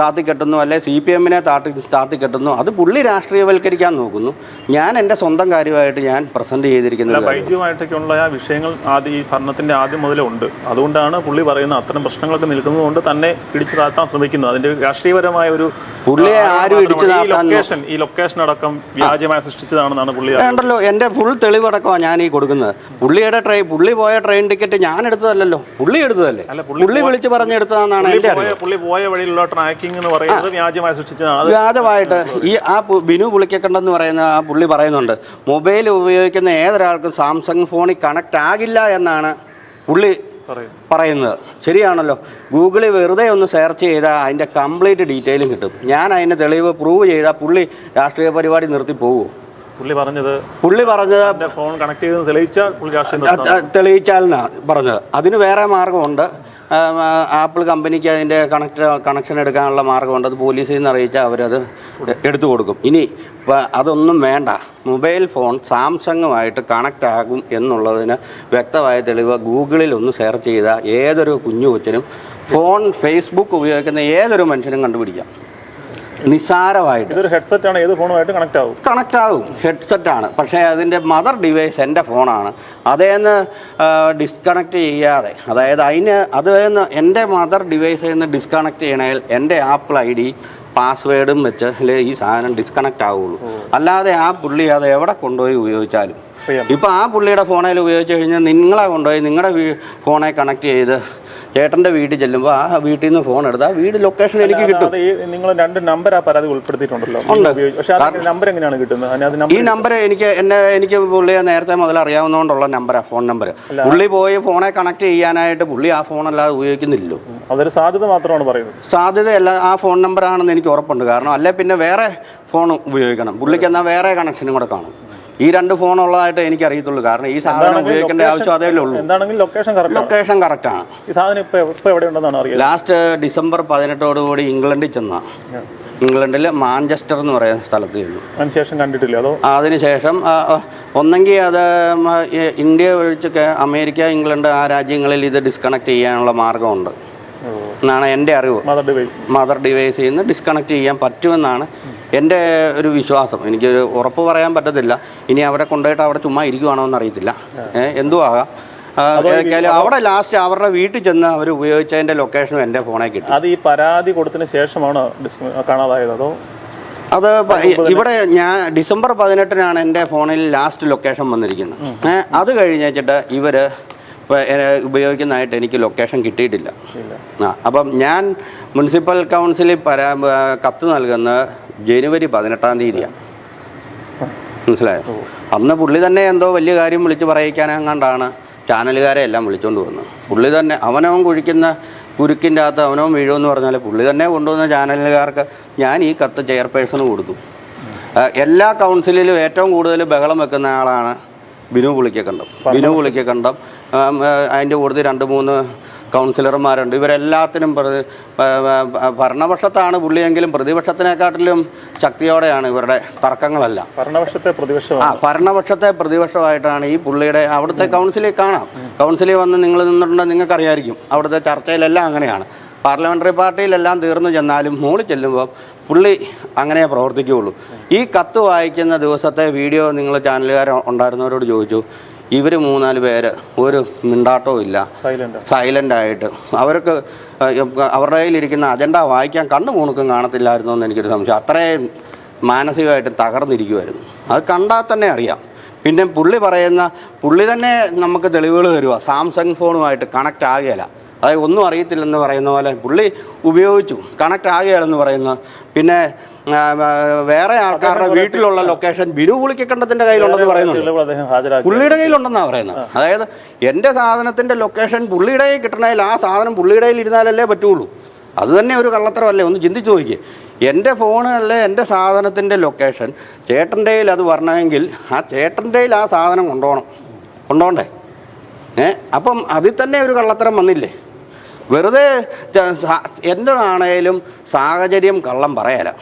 താത്തിക്കെട്ടുന്നു അല്ലെ സി പി എമ്മിനെ താത്തി താത്തിക്കെട്ടുന്നു അത് പുള്ളി രാഷ്ട്രീയവൽക്കരിക്കാൻ നോക്കുന്നു. ഞാൻ എന്റെ സ്വന്തം കാര്യമായിട്ട് ഞാൻ പ്രസന്റ് ചെയ്തിരിക്കുന്ന ബൈജുവായിട്ടൊക്കെയുള്ള ആ വിഷയങ്ങൾ ആദ്യം ഈ ഭരണത്തിന്റെ ആദ്യം മുതലേ ഉണ്ട്. അതുകൊണ്ടാണ് പുള്ളി പറയുന്ന അത്തരം പ്രശ്നങ്ങളൊക്കെ നിൽക്കുന്നതുകൊണ്ട് തന്നെ പിടിച്ചു താഴ്ത്താൻ ശ്രമിക്കുന്നത്. അതിന്റെ രാഷ്ട്രീയപരമായ ഒരു പുള്ളിയെ ആരും ഇടിച്ചു ഈ ലൊക്കേഷൻ ഈ ലൊക്കേഷൻ അടക്കം വ്യാജമായി സൃഷ്ടിച്ചതാണെന്നാണ് പുള്ളി വേണ്ടല്ലോ എന്റെ ഫുൾ തെളിവടക്കമാണ് ഞാൻ ഈ കൊടുക്കുന്നത്. പുള്ളിയുടെ ട്രെയിൻ പുള്ളി പോയ ട്രെയിൻ ടിക്കറ്റ് ഞാൻ എടുത്തതല്ലോ പുള്ളി എടുത്തതല്ലേ. പുള്ളി വിളിച്ച് പറഞ്ഞെടുത്തതെന്നാണ് എന്റെ പുള്ളി പോയ വഴിയിലുള്ള ട്രാക്കിംഗ് എന്ന് പറയുന്നത് വ്യാജമായി സൃഷ്ടിച്ചതാണ് അത് വ്യാജമായിട്ട് ഈ ആ ബിനു പുളിക്കക്കണ്ടെന്ന് പറയുന്ന ആ പുള്ളി പറയുന്നുണ്ട് മൊബൈൽ ഉപയോഗിക്കുന്ന ഏതൊരാൾക്കും സാംസങ് ഫോണിൽ കണക്ട് ആകില്ല എന്നാണ് പുള്ളി പറയും പറയുന്നത്. ശരിയാണല്ലോ. ഗൂഗിളിൽ വെറുതെ ഒന്ന് സെർച്ച് ചെയ്താൽ അതിന്റെ കംപ്ലീറ്റ് ഡീറ്റെയിലും കിട്ടും. ഞാൻ അതിന്റെ തെളിവ് പ്രൂവ് ചെയ്താൽ പുള്ളി രാഷ്ട്രീയ പരിപാടി നിർത്തി പോകുമോ പുള്ളി പറഞ്ഞത് പുള്ളി പറഞ്ഞത് ഫോൺ കണക്ട് ചെയ്ത് തെളിയിച്ചാൽ പുള്ളി രാഷ്ട്രീയം നിർത്തണം. ത- തെളിയിച്ചാലെന്നാണ് പറഞ്ഞത്. അതിന് വേറെ മാർഗമുണ്ട്. ആപ്പിൾ കമ്പനിക്ക് അതിന്റെ കണക്ട് കണക്ഷൻ എടുക്കാനുള്ള മാർഗമുണ്ട്. അത് പോലീസിൽ നിന്ന് അറിയിച്ചാൽ അവരത് എടുത്തു കൊടുക്കും. ഇനി അതൊന്നും വേണ്ട. മൊബൈൽ ഫോൺ സാംസങ്ങുമായിട്ട് കണക്റ്റ് ആകും എന്നുള്ളതിന് വ്യക്തമായ തെളിവ് ഗൂഗിളിൽ ഒന്ന് സെർച്ച് ചെയ്താൽ ഏതൊരു കുഞ്ഞു കൊച്ചിനും ഫോൺ ഫേസ്ബുക്ക് ഉപയോഗിക്കുന്ന ഏതൊരു മനുഷ്യനും കണ്ടുപിടിക്കാം. നിസ്സാരമായിട്ട് ഇതൊരു ഹെഡ്സെറ്റ് ആണ് ഏത് ഫോണുമായിട്ട് കണക്ട് ആവും? കണക്ട് ആവും ഹെഡ്സെറ്റ് ആണ് പക്ഷേ അതിന്റെ മദർ ഡിവൈസ് എന്റെ ഫോണാണ്. അതേന്ന് ഡിസ്കണക്ട് ചെയ്യാതെ. അതായത് അതിന് അതേന്ന് എന്റെ മദർ ഡിവൈസിൽ നിന്ന് ഡിസ്കണക്ട് ചെയ്യണമെങ്കിൽ എന്റെ ആപ്പിൾ ഐ ഡി പാസ്വേഡും വെച്ച് അല്ലേ ഈ സാധനം ഡിസ്കണക്ട് ആവുള്ളൂ. അല്ലാതെ ആ പുള്ളി അത് എവിടെ കൊണ്ടുപോയി ഉപയോഗിച്ചാലും. ഇപ്പോൾ ആ പുള്ളിയുടെ ഫോണിൽ ഉപയോഗിച്ച് കഴിഞ്ഞാൽ നിങ്ങളെ കൊണ്ടുപോയി നിങ്ങളുടെ ഫോണെ കണക്ട് ചെയ്ത് ചേട്ടന്റെ വീട്ടിൽ ചെല്ലുമ്പോൾ ആ വീട്ടിൽ നിന്ന് ഫോൺ എടുത്താൽ വീട് ലൊക്കേഷൻ എനിക്ക് കിട്ടും. നിങ്ങൾ രണ്ട് നമ്പർ ആ പരാതി ഉൾപ്പെടുത്തിയിട്ടുണ്ടല്ലോ. നമ്പർ എങ്ങനെയാണ് കിട്ടുന്നത്? ഈ നമ്പർ എനിക്ക് എന്നെ എനിക്ക് പുള്ളിയെ നേരത്തെ മുതൽ അറിയാവുന്നതുകൊണ്ടുള്ള നമ്പറാണ് ഫോൺ നമ്പർ പുള്ളി പോയി ഫോണെ കണക്ട് ചെയ്യാനായിട്ട് പുള്ളി ആ ഫോൺ അല്ലാതെ ഉപയോഗിക്കുന്നില്ലല്ലോ. അതൊരു സാധ്യത മാത്രമാണ് പറയുന്നത്. സാധ്യതയല്ല ആ ഫോൺ നമ്പർ ആണെന്ന് എനിക്ക് ഉറപ്പുണ്ട്. കാരണം അല്ലെ പിന്നെ വേറെ ഫോൺ ഉപയോഗിക്കണം. പുള്ളിക്ക് എന്നാൽ വേറെ കണക്ഷനും കൂടെ കാണും. ഈ രണ്ട് ഫോൺ ഉള്ളതായിട്ട് എനിക്ക് അറിയത്തുള്ളൂ കാരണം ഈ സാധനം ഉപയോഗിക്കേണ്ട ആവശ്യം അതേ ഉള്ളൂ. എന്താണെങ്കിലും ലൊക്കേഷൻ കറക്റ്റ് ആണ്. ഈ സാധനം ഇപ്പൊ ഇപ്പൊ എവിടെ ഉണ്ടെന്നാണ് ലാസ്റ്റ് ഡിസംബർ പതിനെട്ടോടുകൂടി ഇംഗ്ലണ്ടിൽ ചെന്ന. ഇംഗ്ലണ്ടിലെ മാഞ്ചസ്റ്റർ എന്ന് പറയുന്ന സ്ഥലത്ത് ചെന്നു. അതിനുശേഷം കണ്ടിട്ടില്ല അതോ? അതിനുശേഷം ഒന്നെങ്കിൽ അത് ഇന്ത്യ ഒഴിച്ചൊക്കെ അമേരിക്ക ഇംഗ്ലണ്ട് ആ രാജ്യങ്ങളിൽ ഇത് ഡിസ്കണക്ട് ചെയ്യാനുള്ള മാർഗമുണ്ട് എന്നാണ് എന്റെ അറിവ്. മദർ ഡിവൈസ് മദർ ഡിവൈസിൽ നിന്ന് ഡിസ്കണക്ട് ചെയ്യാൻ പറ്റുമെന്നാണ് എന്റെ ഒരു വിശ്വാസം എനിക്കൊരു ഉറപ്പ് പറയാൻ പറ്റത്തില്ല. ഇനി അവിടെ കൊണ്ടുപോയിട്ട് അവിടെ ചുമ്മാ ഇരിക്കുവാണോ എന്നറിയത്തില്ല. എന്തും ആകാം അവിടെ ലാസ്റ്റ് അവരുടെ വീട്ടിൽ ചെന്ന് അവർ ഉപയോഗിച്ചതിന്റെ ലൊക്കേഷനും എന്റെ ഫോണേ കിട്ടി. അത് ഈ പരാതി കൊടുത്തതിന് ശേഷമാണ് കാണാതായത്? അതോ അത് ഇവിടെ ഞാൻ ഡിസംബർ പതിനെട്ടിനാണ് എന്റെ ഫോണിൽ ലാസ്റ്റ് ലൊക്കേഷൻ വന്നിരിക്കുന്നത്. അത് കഴിഞ്ഞിട്ട് ഇവർ ഉപയോഗിക്കുന്നതായിട്ട് എനിക്ക് ലൊക്കേഷൻ കിട്ടിയിട്ടില്ല. ആ അപ്പം ഞാൻ മുനിസിപ്പൽ കൗൺസിലിൽ പരാ കത്ത് നൽകുന്നത് ജനുവരി പതിനെട്ടാം തീയതിയാണ് മനസ്സിലായോ? അന്ന് പുള്ളി തന്നെ എന്തോ വലിയ കാര്യം വിളിച്ച് പറയിക്കാനെങ്ങാണ്ടാണ് ചാനലുകാരെ എല്ലാം വിളിച്ചുകൊണ്ട് വന്നത് പുള്ളി തന്നെ അവനവൻ കുഴിക്കുന്ന കുരുക്കിന്റെ അകത്ത് അവനവൻ വീഴുമെന്ന് പറഞ്ഞാൽ പുള്ളി തന്നെ കൊണ്ടുവന്ന ചാനലുകാർക്ക് ഞാൻ ഈ കത്ത് ചെയർപേഴ്സണ് കൊടുത്തു. എല്ലാ കൗൺസിലിലും ഏറ്റവും കൂടുതൽ ബഹളം വെക്കുന്ന ആളാണ് ബിനു പുളിക്കക്കണ്ടം. ബിനു പുളിക്കക്കണ്ടം. അതിന്റെ കൂടുതൽ രണ്ട് മൂന്ന് കൗൺസിലർമാരുണ്ട് ഇവരെല്ലാത്തിനും പ്രതി ഭരണപക്ഷത്താണ് പുള്ളിയെങ്കിലും പ്രതിപക്ഷത്തിനെക്കാട്ടിലും ശക്തിയോടെയാണ് ഇവരുടെ തർക്കങ്ങളെല്ലാം. ഭരണപക്ഷത്തെ പ്രതിപക്ഷം ആ ഭരണപക്ഷത്തെ പ്രതിപക്ഷമായിട്ടാണ് ഈ പുള്ളിയുടെ അവിടുത്തെ കൗൺസിലിൽ കാണാം. കൗൺസിലിൽ വന്ന് നിങ്ങൾ നിന്നിട്ടുണ്ടെങ്കിൽ നിങ്ങൾക്ക് അറിയായിരിക്കും അവിടുത്തെ ചർച്ചയിലെല്ലാം അങ്ങനെയാണ്. പാർലമെന്ററി പാർട്ടിയിലെല്ലാം തീർന്നു ചെന്നാലും മുകളിൽ ചെല്ലുമ്പോൾ പുള്ളി അങ്ങനെ പ്രവർത്തിക്കുകയുള്ളൂ. ഈ കത്ത് വായിക്കുന്ന ദിവസത്തെ വീഡിയോ നിങ്ങൾ ചാനലുകാർ ഉണ്ടായിരുന്നവരോട് ചോദിച്ചു ഇവർ മൂന്നാൽ പേര് ഒരു മിണ്ടാട്ടവും ഇല്ല. സൈലന്റ് ആയിട്ട്. അവർക്ക് അവരുടെ കയ്യിലിരിക്കുന്ന അജണ്ട വായിക്കാൻ കണ്ണു മൂണുക്കും കാണത്തില്ലായിരുന്നു എന്ന് എനിക്കൊരു സംശയം. അത്രയും മാനസികമായിട്ട് തകർന്നിരിക്കുമായിരുന്നു അത് കണ്ടാൽ തന്നെ അറിയാം. പിന്നെ പുള്ളി പറയുന്ന പുള്ളി തന്നെ നമുക്ക് തെളിവുകൾ തരുക സാംസങ് ഫോണുമായിട്ട് കണക്റ്റ് ആകുകയില്ല അതായത് ഒന്നും അറിയത്തില്ലെന്ന് പറയുന്ന പോലെ പുള്ളി ഉപയോഗിച്ചു കണക്ട് ആകുകയാണെന്ന് പറയുന്നു. പിന്നെ വേറെ ആൾക്കാരുടെ വീട്ടിലുള്ള ലൊക്കേഷൻ ബിനു പുളിക്കണ്ടത്തിന്റെ കയ്യിലുണ്ടെന്ന് പറയുന്നുണ്ട്. ഹാജരാക്കി. പുള്ളിയുടെ കയ്യിലുണ്ടെന്നാണ് പറയുന്നത്. അതായത് എന്റെ സാധനത്തിന്റെ ലൊക്കേഷൻ പുള്ളിയുടെ കയ്യിൽ കിട്ടണമെങ്കിൽ ആ സാധനം പുള്ളിയുടെ കയ്യിൽ ഇരുന്നാലല്ലേ പറ്റുള്ളൂ. അത് തന്നെ ഒരു കള്ളത്തരമല്ലേ? ഒന്ന് ചിന്തിച്ചു നോക്കിയേ എന്റെ ഫോണ് ഫോണല്ലേ എന്റെ സാധനത്തിന്റെ ലൊക്കേഷൻ ചേട്ടന്റെ കയ്യിൽ അത് വരണമെങ്കിൽ ആ ചേട്ടന്റെ കയ്യിൽ ആ സാധനം കൊണ്ടുപോകണം കൊണ്ടുപോകണ്ടേ ഏ? അപ്പം അതിൽ തന്നെ ഒരു കള്ളത്തരം വന്നില്ലേ? വെറുതെ എന്റെ സാ- സാഹചര്യം കള്ളം പറയല.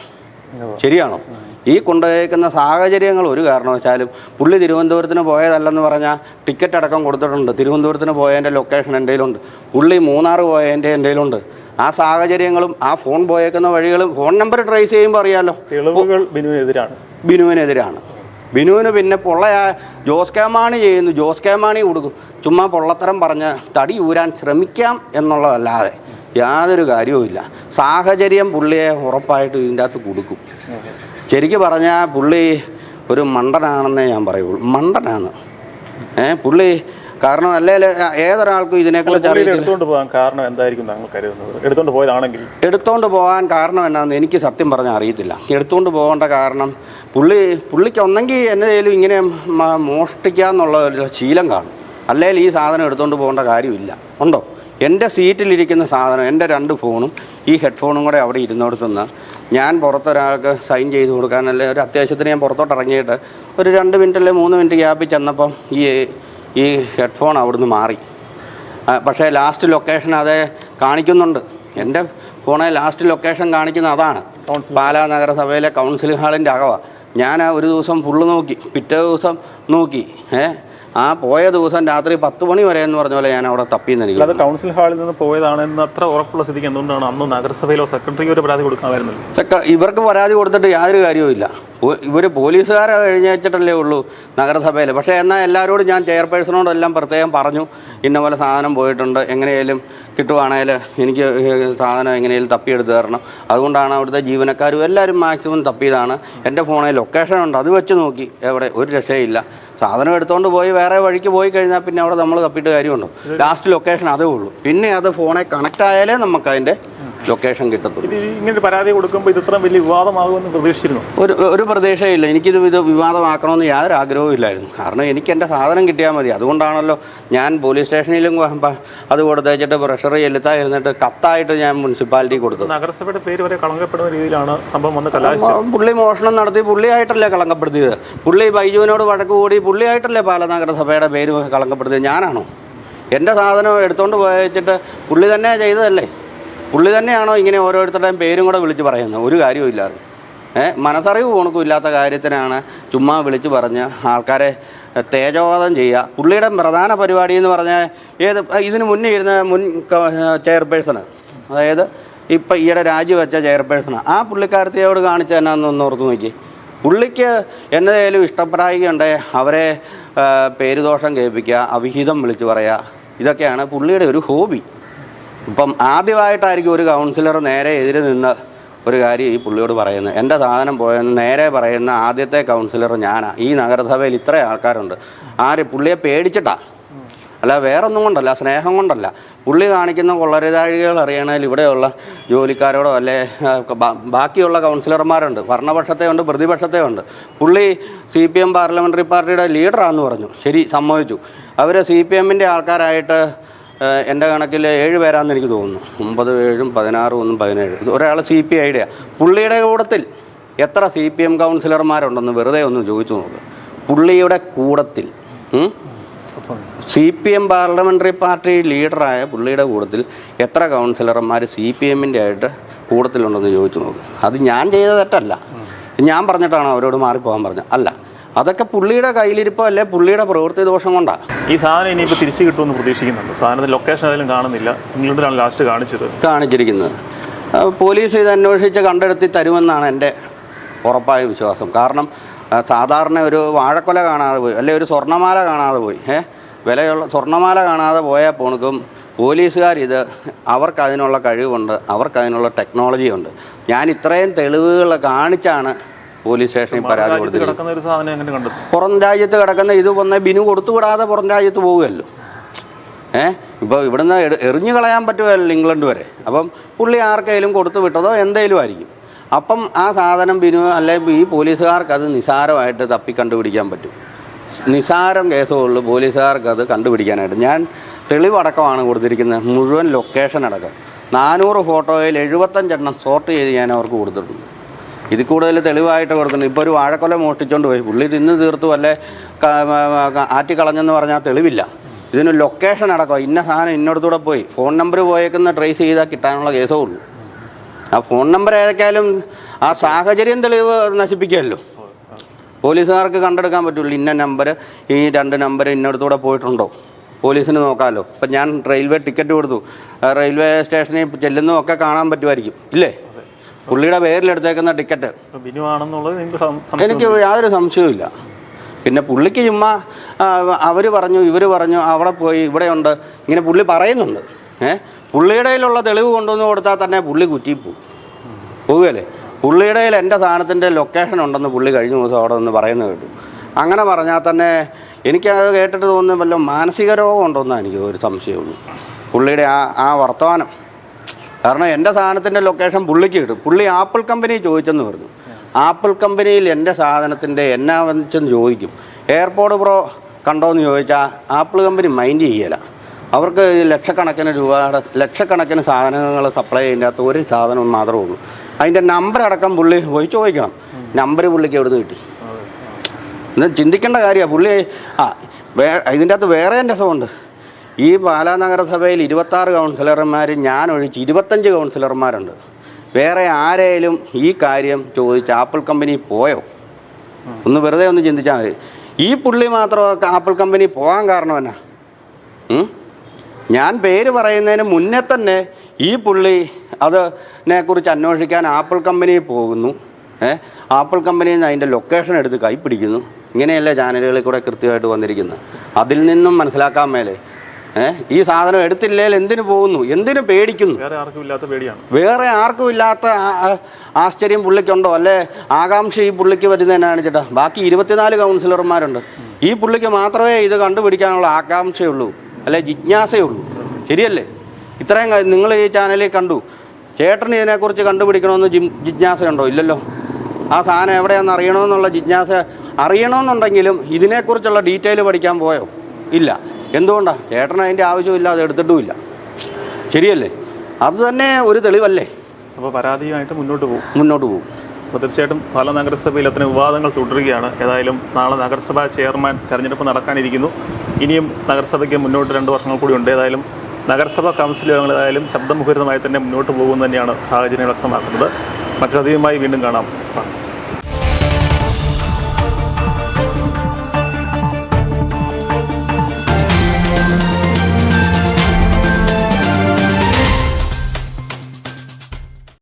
ശരിയാണോ? ഈ കൊണ്ടുപോയേക്കുന്ന സാഹചര്യങ്ങൾ ഒരു കാരണവശാലും പുള്ളി തിരുവനന്തപുരത്തിന് പോയതല്ലെന്ന് പറഞ്ഞാൽ ടിക്കറ്റ് അടക്കം കൊടുത്തിട്ടുണ്ട്. തിരുവനന്തപുരത്തിന് പോയതിന്റെ ലൊക്കേഷൻ എന്റെ ഉണ്ട് പുള്ളി മൂന്നാർ പോയതിന്റെ എന്റെ ഉണ്ട് ആ സാഹചര്യങ്ങളും ആ ഫോൺ പോയേക്കുന്ന വഴികളും ഫോൺ നമ്പർ ട്രേസ് ചെയ്യുമ്പോൾ അറിയാമല്ലോ തെളിവുകൾ ബിനുവിനെതിരാണ്. ബിനുവിനെതിരാണ്. ബിനുവിന് പിന്നെ പൊള്ള ജോസ് കെ മാണി ചെയ്യുന്നു ജോസ് കെ മാണി കൊടുക്കും. ചുമ്മാ പൊള്ളത്തരം പറഞ്ഞ് തടി ഊരാൻ ശ്രമിക്കാം എന്നുള്ളതല്ലാതെ യാതൊരു കാര്യവുമില്ല സാഹചര്യം പുള്ളിയെ ഉറപ്പായിട്ട് ഇതിന്റെ അകത്ത് കൊടുക്കും. ശരിക്കും പറഞ്ഞാൽ പുള്ളി ഒരു മണ്ടനാണെന്നേ ഞാൻ പറയുള്ളൂ. മണ്ടനാണ്. ഏഹ് പുള്ളി കാരണം അല്ലേ ഏതൊരാൾക്കും ഇതിനെക്കുറിച്ച് എടുത്തുകൊണ്ട് പോകാൻ കാരണം എന്തായിരിക്കും താങ്കൾ കരുതുന്നത്? എടുത്തുകൊണ്ട് പോയതാണെങ്കിൽ? എടുത്തോണ്ട് പോകാൻ കാരണം എന്നാന്ന് എനിക്ക് സത്യം പറഞ്ഞാൽ അറിയത്തില്ല. എടുത്തോണ്ട് പോകേണ്ട കാരണം പുള്ളി പുള്ളിക്ക് ഒന്നെങ്കിൽ എന്നതേലും ഇങ്ങനെ മോഷ്ടിക്കാന്നുള്ള മോഷ്ടിക്കുക എന്നുള്ള ഒരു ശീലം കാണും. അല്ലെങ്കിൽ ഈ സാധനം എടുത്തുകൊണ്ട് പോകേണ്ട കാര്യമില്ല. ഉണ്ടോ? എന്റെ സീറ്റിലിരിക്കുന്ന സാധനം എന്റെ രണ്ട് ഫോണും ഈ ഹെഡ്ഫോണും കൂടെ അവിടെ ഇരുന്നിടത്തുനിന്ന് ഞാൻ പുറത്തൊരാൾക്ക് സൈൻ ചെയ്ത് കൊടുക്കാൻ അല്ലെങ്കിൽ ഒരു അത്യാവശ്യത്തിന് ഞാൻ പുറത്തോട്ട് ഇറങ്ങിയിട്ട് ഒരു രണ്ട് മിനിറ്റ് അല്ലെങ്കിൽ മൂന്ന് മിനിറ്റ് ഗ്യാപ്പിൽ ചെന്നപ്പം ഈ ഈ ഹെഡ്ഫോൺ അവിടുന്ന് മാറി. പക്ഷേ ലാസ്റ്റ് ലൊക്കേഷൻ അത് കാണിക്കുന്നുണ്ട്. എന്റെ ഫോണെ ലാസ്റ്റ് ലൊക്കേഷൻ കാണിക്കുന്ന അതാണ്. പാലാ നഗരസഭയിലെ കൗൺസിൽ ഹാളിന്റെ അകവാ. ഞാൻ ആ ഒരു ദിവസം ഫുള്ള് നോക്കി. പിറ്റേ ദിവസം നോക്കി. ഏ? ആ പോയ ദിവസം രാത്രി പത്ത് മണി വരെ എന്ന് പറഞ്ഞ പോലെ ഞാൻ അവിടെ തപ്പി അത് കൗൺസിൽ ഹാളിൽ നിന്ന് പോയതാണെന്ന് അത്ര ഉറപ്പുള്ള സ്ഥിതിക്ക് എന്തുകൊണ്ടാണ് അന്ന് നഗരസഭയിലോ സെക്രട്ടറിക്കോ ഒരു പരാതി കൊടുക്കാമായിരുന്നല്ലോ? ഇവർക്ക് പരാതി കൊടുത്തിട്ട് യാതൊരു കാര്യവുമില്ല. ഇവർ പോലീസുകാരെ എഴുന്നേറ്റിട്ടല്ലേ ഉള്ളൂ നഗരസഭയിൽ പക്ഷേ എന്നാൽ എല്ലാവരോടും ഞാൻ ചെയർപേഴ്സണോടെല്ലാം പ്രത്യേകം പറഞ്ഞു ഇന്ന പോലെ സാധനം പോയിട്ടുണ്ട് എങ്ങനെയായാലും കിട്ടുവാണേൽ എനിക്ക് സാധനം എങ്ങനെയും തപ്പിയെടുത്ത് തരണം. അതുകൊണ്ടാണ് അവിടുത്തെ ജീവനക്കാരും എല്ലാവരും മാക്സിമം തപ്പിയതാണ്. എന്റെ ഫോണിൽ ലൊക്കേഷൻ ഉണ്ട് അത് വെച്ച് നോക്കി. എവിടെ? ഒരു രക്ഷയില്ല. സാധനം എടുത്തുകൊണ്ട് പോയി വേറെ വഴിക്ക് പോയി കഴിഞ്ഞാൽ പിന്നെ അവിടെ നമ്മൾ തപ്പിയിട്ട് കാര്യമുണ്ടോ? ലാസ്റ്റ് ലൊക്കേഷൻ അതേ ഉള്ളൂ. പിന്നെ അത് ഫോണിൽ കണക്റ്റ് ആയാലേ നമുക്ക് അതിന്റെ ലൊക്കേഷൻ കിട്ടത്തുള്ളൂ. ഇങ്ങനെ പരാതി കൊടുക്കുമ്പോൾ ഇത് ഇത്രയും വലിയ വിവാദമാകുമെന്ന് പ്രതീക്ഷിച്ചിരുന്നു? ഒരു ഒരു പ്രതീക്ഷയില്ല എനിക്കിത് ഇത് വിവാദമാക്കണമെന്ന് യാതൊരു ആഗ്രഹവും ഇല്ലായിരുന്നു. കാരണം എനിക്ക് എന്റെ സാധനം കിട്ടിയാൽ മതി. അതുകൊണ്ടാണല്ലോ ഞാൻ പോലീസ് സ്റ്റേഷനിലും അത് കൊടുത്തേച്ചിട്ട് പ്രഷർ ചെലുത്താൻ ഇരുന്നിട്ട് കത്തായിട്ട് ഞാൻ മുനിസിപ്പാലിറ്റി കൊടുത്തു നഗരസഭയുടെ പേര് വരെ കളങ്കപ്പെടുന്ന രീതിയിലാണ് സംഭവം വന്ന് കലാശിച്ചത്. പുള്ളി മോഷണം നടത്തി പുള്ളിയായിട്ടല്ലേ കളങ്കപ്പെടുത്തിയത്? പുള്ളി ബൈജുവിനോട് വഴക്ക് കൂടി പുള്ളിയായിട്ടല്ലേ പാല നഗരസഭയുടെ പേര് കളങ്കപ്പെടുത്തിയത്? ഞാനാണോ? എന്റെ സാധനം എടുത്തുകൊണ്ട് പോയച്ചിട്ട് പുള്ളി തന്നെ ചെയ്തതല്ലേ? പുള്ളി തന്നെയാണോ ഇങ്ങനെ ഓരോരുത്തരുടെയും പേരും കൂടെ വിളിച്ച് പറയുന്നത്? ഒരു കാര്യവും ഇല്ലാതെ ഏഹ് മനസ്സറിവ് പോണക്കും കാര്യത്തിനാണ് ചുമ്മാ വിളിച്ച് പറഞ്ഞ് ആൾക്കാരെ തേജോവാദം ചെയ്യുക. പുള്ളിയുടെ പ്രധാന പരിപാടി എന്ന് പറഞ്ഞാൽ ഏത് ഇതിന് മുന്നേ ഇരുന്ന മുൻ ചെയർപേഴ്സണ്. അതായത് ഇപ്പം ഈയിടെ രാജിവെച്ച ചെയർപേഴ്സണ്. ആ പുള്ളിക്കാരത്തിയോട് കാണിച്ച ഒന്ന് ഓർത്ത് നോക്കി. പുള്ളിക്ക് എന്നതേലും ഇഷ്ടപ്പെടായികയുണ്ടേ അവരെ പേരുദോഷം കേൾപ്പിക്കുക അവിഹിതം വിളിച്ച് പറയുക ഇതൊക്കെയാണ് പുള്ളിയുടെ ഒരു ഹോബി. ഇപ്പം ആദ്യമായിട്ടായിരിക്കും ഒരു കൗൺസിലർ നേരെ എതിര് നിന്ന് ഒരു കാര്യം ഈ പുള്ളിയോട് പറയുന്നത്. എന്റെ സാധനം പോയെന്ന് നേരെ പറയുന്ന ആദ്യത്തെ കൗൺസിലർ ഞാനാണ് ഈ നഗരസഭയിൽ ഇത്ര ആൾക്കാരുണ്ട്. ആര് പുള്ളിയെ പേടിച്ചിട്ടാ? അല്ല വേറൊന്നും കൊണ്ടല്ല സ്നേഹം കൊണ്ടല്ല. പുള്ളി കാണിക്കുന്ന കൊള്ളരുതാഴികൾ അറിയണതിൽ ഇവിടെയുള്ള ജോലിക്കാരോടോ അല്ലെ ബാക്കിയുള്ള കൗൺസിലർമാരുണ്ട് ഭരണപക്ഷത്തെ ഉണ്ട് പ്രതിപക്ഷത്തെ ഉണ്ട് പുള്ളി സി പി എം പാർലമെന്ററി പാർട്ടിയുടെ ലീഡറാണെന്ന് പറഞ്ഞു. ശരി സമ്മതിച്ചു. അവർ സി പി എമ്മിന്റെ ആൾക്കാരായിട്ട് എന്റെ കണക്കിൽ ഏഴ് പേരാന്ന് എനിക്ക് തോന്നുന്നു. ഒമ്പത് ഏഴും പതിനാറും ഒന്നും പതിനേഴ്. ഒരാൾ സി പി ഐയുടെ പുള്ളിയുടെ കൂടത്തിൽ എത്ര സി പി എം കൗൺസിലർമാരുണ്ടെന്ന് വെറുതെ ഒന്ന് ചോദിച്ചു നോക്ക്. പുള്ളിയുടെ കൂടത്തിൽ? C P M parliamentary party ലീഡറായ പുള്ളിയുടെ കൂടത്തിൽ എത്ര കൗൺസിലർമാർ സി പി എമ്മിന്റെ ആയിട്ട് കൂടത്തിലുണ്ടെന്ന് ചോദിച്ചു നോക്ക്. അത് ഞാൻ ചെയ്ത തെറ്റല്ല. ഞാൻ പറഞ്ഞിട്ടാണ് അവരോട് മാറിപ്പോകാൻ പറഞ്ഞത്. അല്ല അതൊക്കെ പുള്ളിയുടെ കയ്യിലിരിപ്പോ അല്ലെ പുള്ളിയുടെ പ്രവൃത്തി ദോഷം കൊണ്ടാ. ഈ സാധനം ഇനിയിപ്പോൾ തിരിച്ചു കിട്ടുമെന്ന് പ്രതീക്ഷിക്കുന്നുണ്ട്. സാധനത്തിന് ലൊക്കേഷൻ ആയാലും കാണുന്നില്ല. ഇംഗ്ലണ്ടിലാണ് ലാസ്റ്റ് കാണിച്ചത്. കാണിച്ചിരിക്കുന്നത്. പോലീസ് ഇത് അന്വേഷിച്ച് കണ്ടെടുത്തി തരുമെന്നാണ് എന്റെ ഉറപ്പായ വിശ്വാസം. കാരണം സാധാരണ ഒരു വാഴക്കൊല കാണാതെ പോയി അല്ലെ ഒരു സ്വർണമാല കാണാതെ പോയി ഏ? വിലയുള്ള സ്വർണമാല കാണാതെ പോയാൽ പോണക്കും പോലീസുകാർ ഇത് അവർക്ക് അതിനുള്ള കഴിവുണ്ട് അവർക്ക് അതിനുള്ള ടെക്നോളജി ഉണ്ട്. ഞാൻ ഇത്രയും തെളിവുകൾ കാണിച്ചാണ് പോലീസ് സ്റ്റേഷനിൽ പരാതി കണ്ടെത്തും? പുറം രാജ്യത്ത് കിടക്കുന്ന ഇത് വന്ന് ബിനു കൊടുത്തുവിടാതെ പുറം രാജ്യത്ത് പോവുകയല്ലോ. ഏ? ഇപ്പോൾ ഇവിടുന്ന് എറിഞ്ഞു കളയാൻ പറ്റുമല്ലോ ഇംഗ്ലണ്ട് വരെ. അപ്പം പുള്ളി ആർക്കെങ്കിലും കൊടുത്തു വിട്ടതോ എന്തെങ്കിലും ആയിരിക്കും. അപ്പം ആ സാധനം ബിനു അല്ലെ ഈ പോലീസുകാർക്ക് അത് നിസാരമായിട്ട് തപ്പി കണ്ടുപിടിക്കാൻ പറ്റും. നിസാരം കേസുകളിൽ പോലീസുകാർക്ക് അത് കണ്ടുപിടിക്കാനായിട്ട്. ഞാൻ തെളിവടക്കമാണ് കൊടുത്തിരിക്കുന്നത്. മുഴുവൻ ലൊക്കേഷൻ അടക്കം. നാനൂറ് ഫോട്ടോയിൽ എഴുപത്തഞ്ചെണ്ണം സോർട്ട് ചെയ്ത് ഞാൻ അവർക്ക് കൊടുത്തിട്ടുണ്ട്. ഇതിൽ കൂടുതൽ തെളിവായിട്ട് കൊടുക്കുന്നത് ഇപ്പോൾ ഒരു വാഴക്കൊല മോഷ്ടിച്ചുകൊണ്ട് പോയി. പുള്ളി തിന്ന് തീർത്തു അല്ലെ? ക- മ- മ- ആറ്റി കളഞ്ഞെന്ന് പറഞ്ഞാൽ തെളിവില്ല. ഇതിന് ലൊക്കേഷൻ അടക്കം. ഇന്ന സാധനം ഇന്നടത്തൂടെ പോയി. ഫോൺ നമ്പർ പോയേക്കുന്ന ട്രേസ് ചെയ്താൽ കിട്ടാനുള്ള കേസേ ഉള്ളൂ. ആ ഫോൺ നമ്പർ ഏതൊക്കെയാലും ആ സാഹചര്യം തെളിവ് നശിപ്പിക്കുമല്ലോ പോലീസുകാർക്ക് കണ്ടെടുക്കാൻ പറ്റുള്ളൂ ഇന്ന നമ്പർ ഈ രണ്ട് നമ്പർ ഇന്നടത്തൂടെ പോയിട്ടുണ്ടോ? പോലീസിന് നോക്കാമല്ലോ ഇപ്പം ഞാൻ റെയിൽവേ ടിക്കറ്റ് കൊടുത്തു. റെയിൽവേ സ്റ്റേഷനിൽ ചെല്ലുന്നതൊക്കെ കാണാൻ പറ്റുമായിരിക്കും. ഇല്ലേ? പുള്ളിയുടെ പേരിലെടുത്തേക്കുന്ന ടിക്കറ്റ്. എനിക്ക് യാതൊരു സംശയവുമില്ല. പിന്നെ പുള്ളിക്ക് ചുമ്മാ അവർ പറഞ്ഞു ഇവർ പറഞ്ഞു അവിടെ പോയി ഇവിടെയുണ്ട്. ഇങ്ങനെ പുള്ളി പറയുന്നുണ്ട്. ഏഹ് പുള്ളിയുടെ കയ്യിലുള്ള തെളിവ് കൊണ്ടുവന്ന് കൊടുത്താൽ തന്നെ പുള്ളി കുറ്റിപ്പോവും. പോവുകയല്ലേ? പുള്ളിയുടെ കയ്യിൽ എന്റെ സാധനത്തിന്റെ ലൊക്കേഷൻ ഉണ്ടെന്ന് പുള്ളി കഴിഞ്ഞ ദിവസം അവിടെ നിന്ന് പറയുന്നത് കേട്ടു. അങ്ങനെ പറഞ്ഞാൽ തന്നെ എനിക്ക് അത് കേട്ടിട്ട് തോന്നുന്നു വല്ല മാനസിക രോഗം ഉണ്ടോയെന്നാണ് എനിക്ക് ഒരു സംശയമുള്ളൂ പുള്ളിയുടെ ആ ആ വർത്തമാനം. കാരണം എന്റെ സാധനത്തിന്റെ ലൊക്കേഷൻ പുള്ളിക്ക് കിട്ടും. പുള്ളി ആപ്പിൾ കമ്പനി ചോദിച്ചെന്ന് പറഞ്ഞു. ആപ്പിൾ കമ്പനിയിൽ എന്റെ സാധനത്തിന്റെ എന്നാ വെച്ചെന്ന് ചോദിക്കും. എയർപോർട്ട് പ്രോ കണ്ടോയെന്ന് ചോദിച്ചാൽ ആപ്പിൾ കമ്പനി മൈൻഡ് ചെയ്യല. അവർക്ക് ലക്ഷക്കണക്കിന് രൂപയുടെ ലക്ഷക്കണക്കിന് സാധനങ്ങൾ സപ്ലൈ ചെയ്യുന്നതിനകത്ത് ഒരു സാധനം മാത്രമേ ഉള്ളൂ. അതിന്റെ നമ്പർ അടക്കം പുള്ളി പോയി ചോദിക്കണം. നമ്പർ പുള്ളിക്ക് എവിടെ നിന്ന് കിട്ടി എന്നാൽ ചിന്തിക്കേണ്ട കാര്യമാണ്. പുള്ളി ആ വേ ഇതിന്റെ അകത്ത് വേറെ രസമുണ്ട് ഈ പാലാ നഗരസഭയിൽ ഇരുപത്താറ് കൗൺസിലർമാർ ഞാൻ ഒഴിച്ച് ഇരുപത്തഞ്ച് കൗൺസിലർമാരുണ്ട് വേറെ ആരെയും ഈ കാര്യം ചോദിച്ച് ആപ്പിൾ കമ്പനി പോയോ? ഒന്ന് വെറുതെ ഒന്ന് ചിന്തിച്ചാൽ മതി. ഈ പുള്ളി മാത്രം ആപ്പിൾ കമ്പനി പോകാൻ കാരണം എന്നാ? ഞാൻ പേര് പറയുന്നതിന് മുന്നേ തന്നെ ഈ പുള്ളി അതിനെ കുറിച്ച് അന്വേഷിക്കാൻ ആപ്പിൾ കമ്പനി പോകുന്നു. ആപ്പിൾ കമ്പനിയിൽ നിന്ന് അതിന്റെ ലൊക്കേഷൻ എടുത്ത് കൈപ്പിടിക്കുന്നു ഇങ്ങനെയല്ലേ ചാനലുകളിൽ കൂടെ കൃത്യമായിട്ട് വന്നിരിക്കുന്നത്. അതിൽ നിന്നും മനസ്സിലാക്കാൻ മേലെ. ഈ സാധനം എടുത്തില്ലേൽ എന്തിനു പോകുന്നു? എന്തിനു പേടിക്കുന്നു? വേറെ ആർക്കും ഇല്ലാത്ത പേടിയാണ്. വേറെ ആർക്കും ഇല്ലാത്ത ആശ്ചര്യം പുള്ളിക്കുണ്ടോ? അല്ലെ? ആകാംക്ഷ ഈ പുള്ളിക്ക് വരുന്നതിനാണ് ചേട്ടാ. ബാക്കി ഇരുപത്തിനാല് കൗൺസിലർമാരുണ്ട് ഈ പുള്ളിക്ക് മാത്രമേ ഇത് കണ്ടുപിടിക്കാനുള്ള ആകാംക്ഷയുള്ളൂ. അല്ലെ? ജിജ്ഞാസയുള്ളൂ. ശരിയല്ലേ? ഇത്രയും നിങ്ങൾ ഈ ചാനലിൽ കണ്ടു. ചേട്ടൻ ഇതിനെക്കുറിച്ച് കണ്ടുപിടിക്കണമെന്ന് ജി ജിജ്ഞാസയുണ്ടോ? ഇല്ലല്ലോ. ആ സാധനം എവിടെയാണെന്ന് അറിയണമെന്നുള്ള ജിജ്ഞാസ അറിയണമെന്നുണ്ടെങ്കിലും ഇതിനെക്കുറിച്ചുള്ള ഡീറ്റെയിൽ പഠിക്കാൻ പോയോ? ഇല്ല. എന്തുകൊണ്ടാണ് ചേട്ടൻ അതിന്റെ ആവശ്യമില്ല അത് എടുത്തിട്ടുമില്ല. ശരിയല്ലേ? അത് തന്നെ ഒരു തെളിവല്ലേ? അപ്പോൾ പരാതിയുമായിട്ട് മുന്നോട്ട് പോകും. മുന്നോട്ട് പോകും. അപ്പോൾ തീർച്ചയായിട്ടും പല നഗരസഭയിൽ അത്തരം വിവാദങ്ങൾ തുടരുകയാണ്. ഏതായാലും നാളെ നഗരസഭാ ചെയർമാൻ തെരഞ്ഞെടുപ്പ് നടക്കാനിരിക്കുന്നു. ഇനിയും നഗരസഭയ്ക്ക് മുന്നോട്ട് രണ്ട് വർഷങ്ങൾ കൂടി ഉണ്ട്. ഏതായാലും നഗരസഭാ കൗൺസിൽ യോഗങ്ങൾ ഏതായാലും ശബ്ദമുഖരിതമായി തന്നെ മുന്നോട്ട് പോകുമെന്ന് തന്നെയാണ് സാഹചര്യം വ്യക്തമാക്കുന്നത്. മറ്റൊരധികമായി വീണ്ടും കാണാം.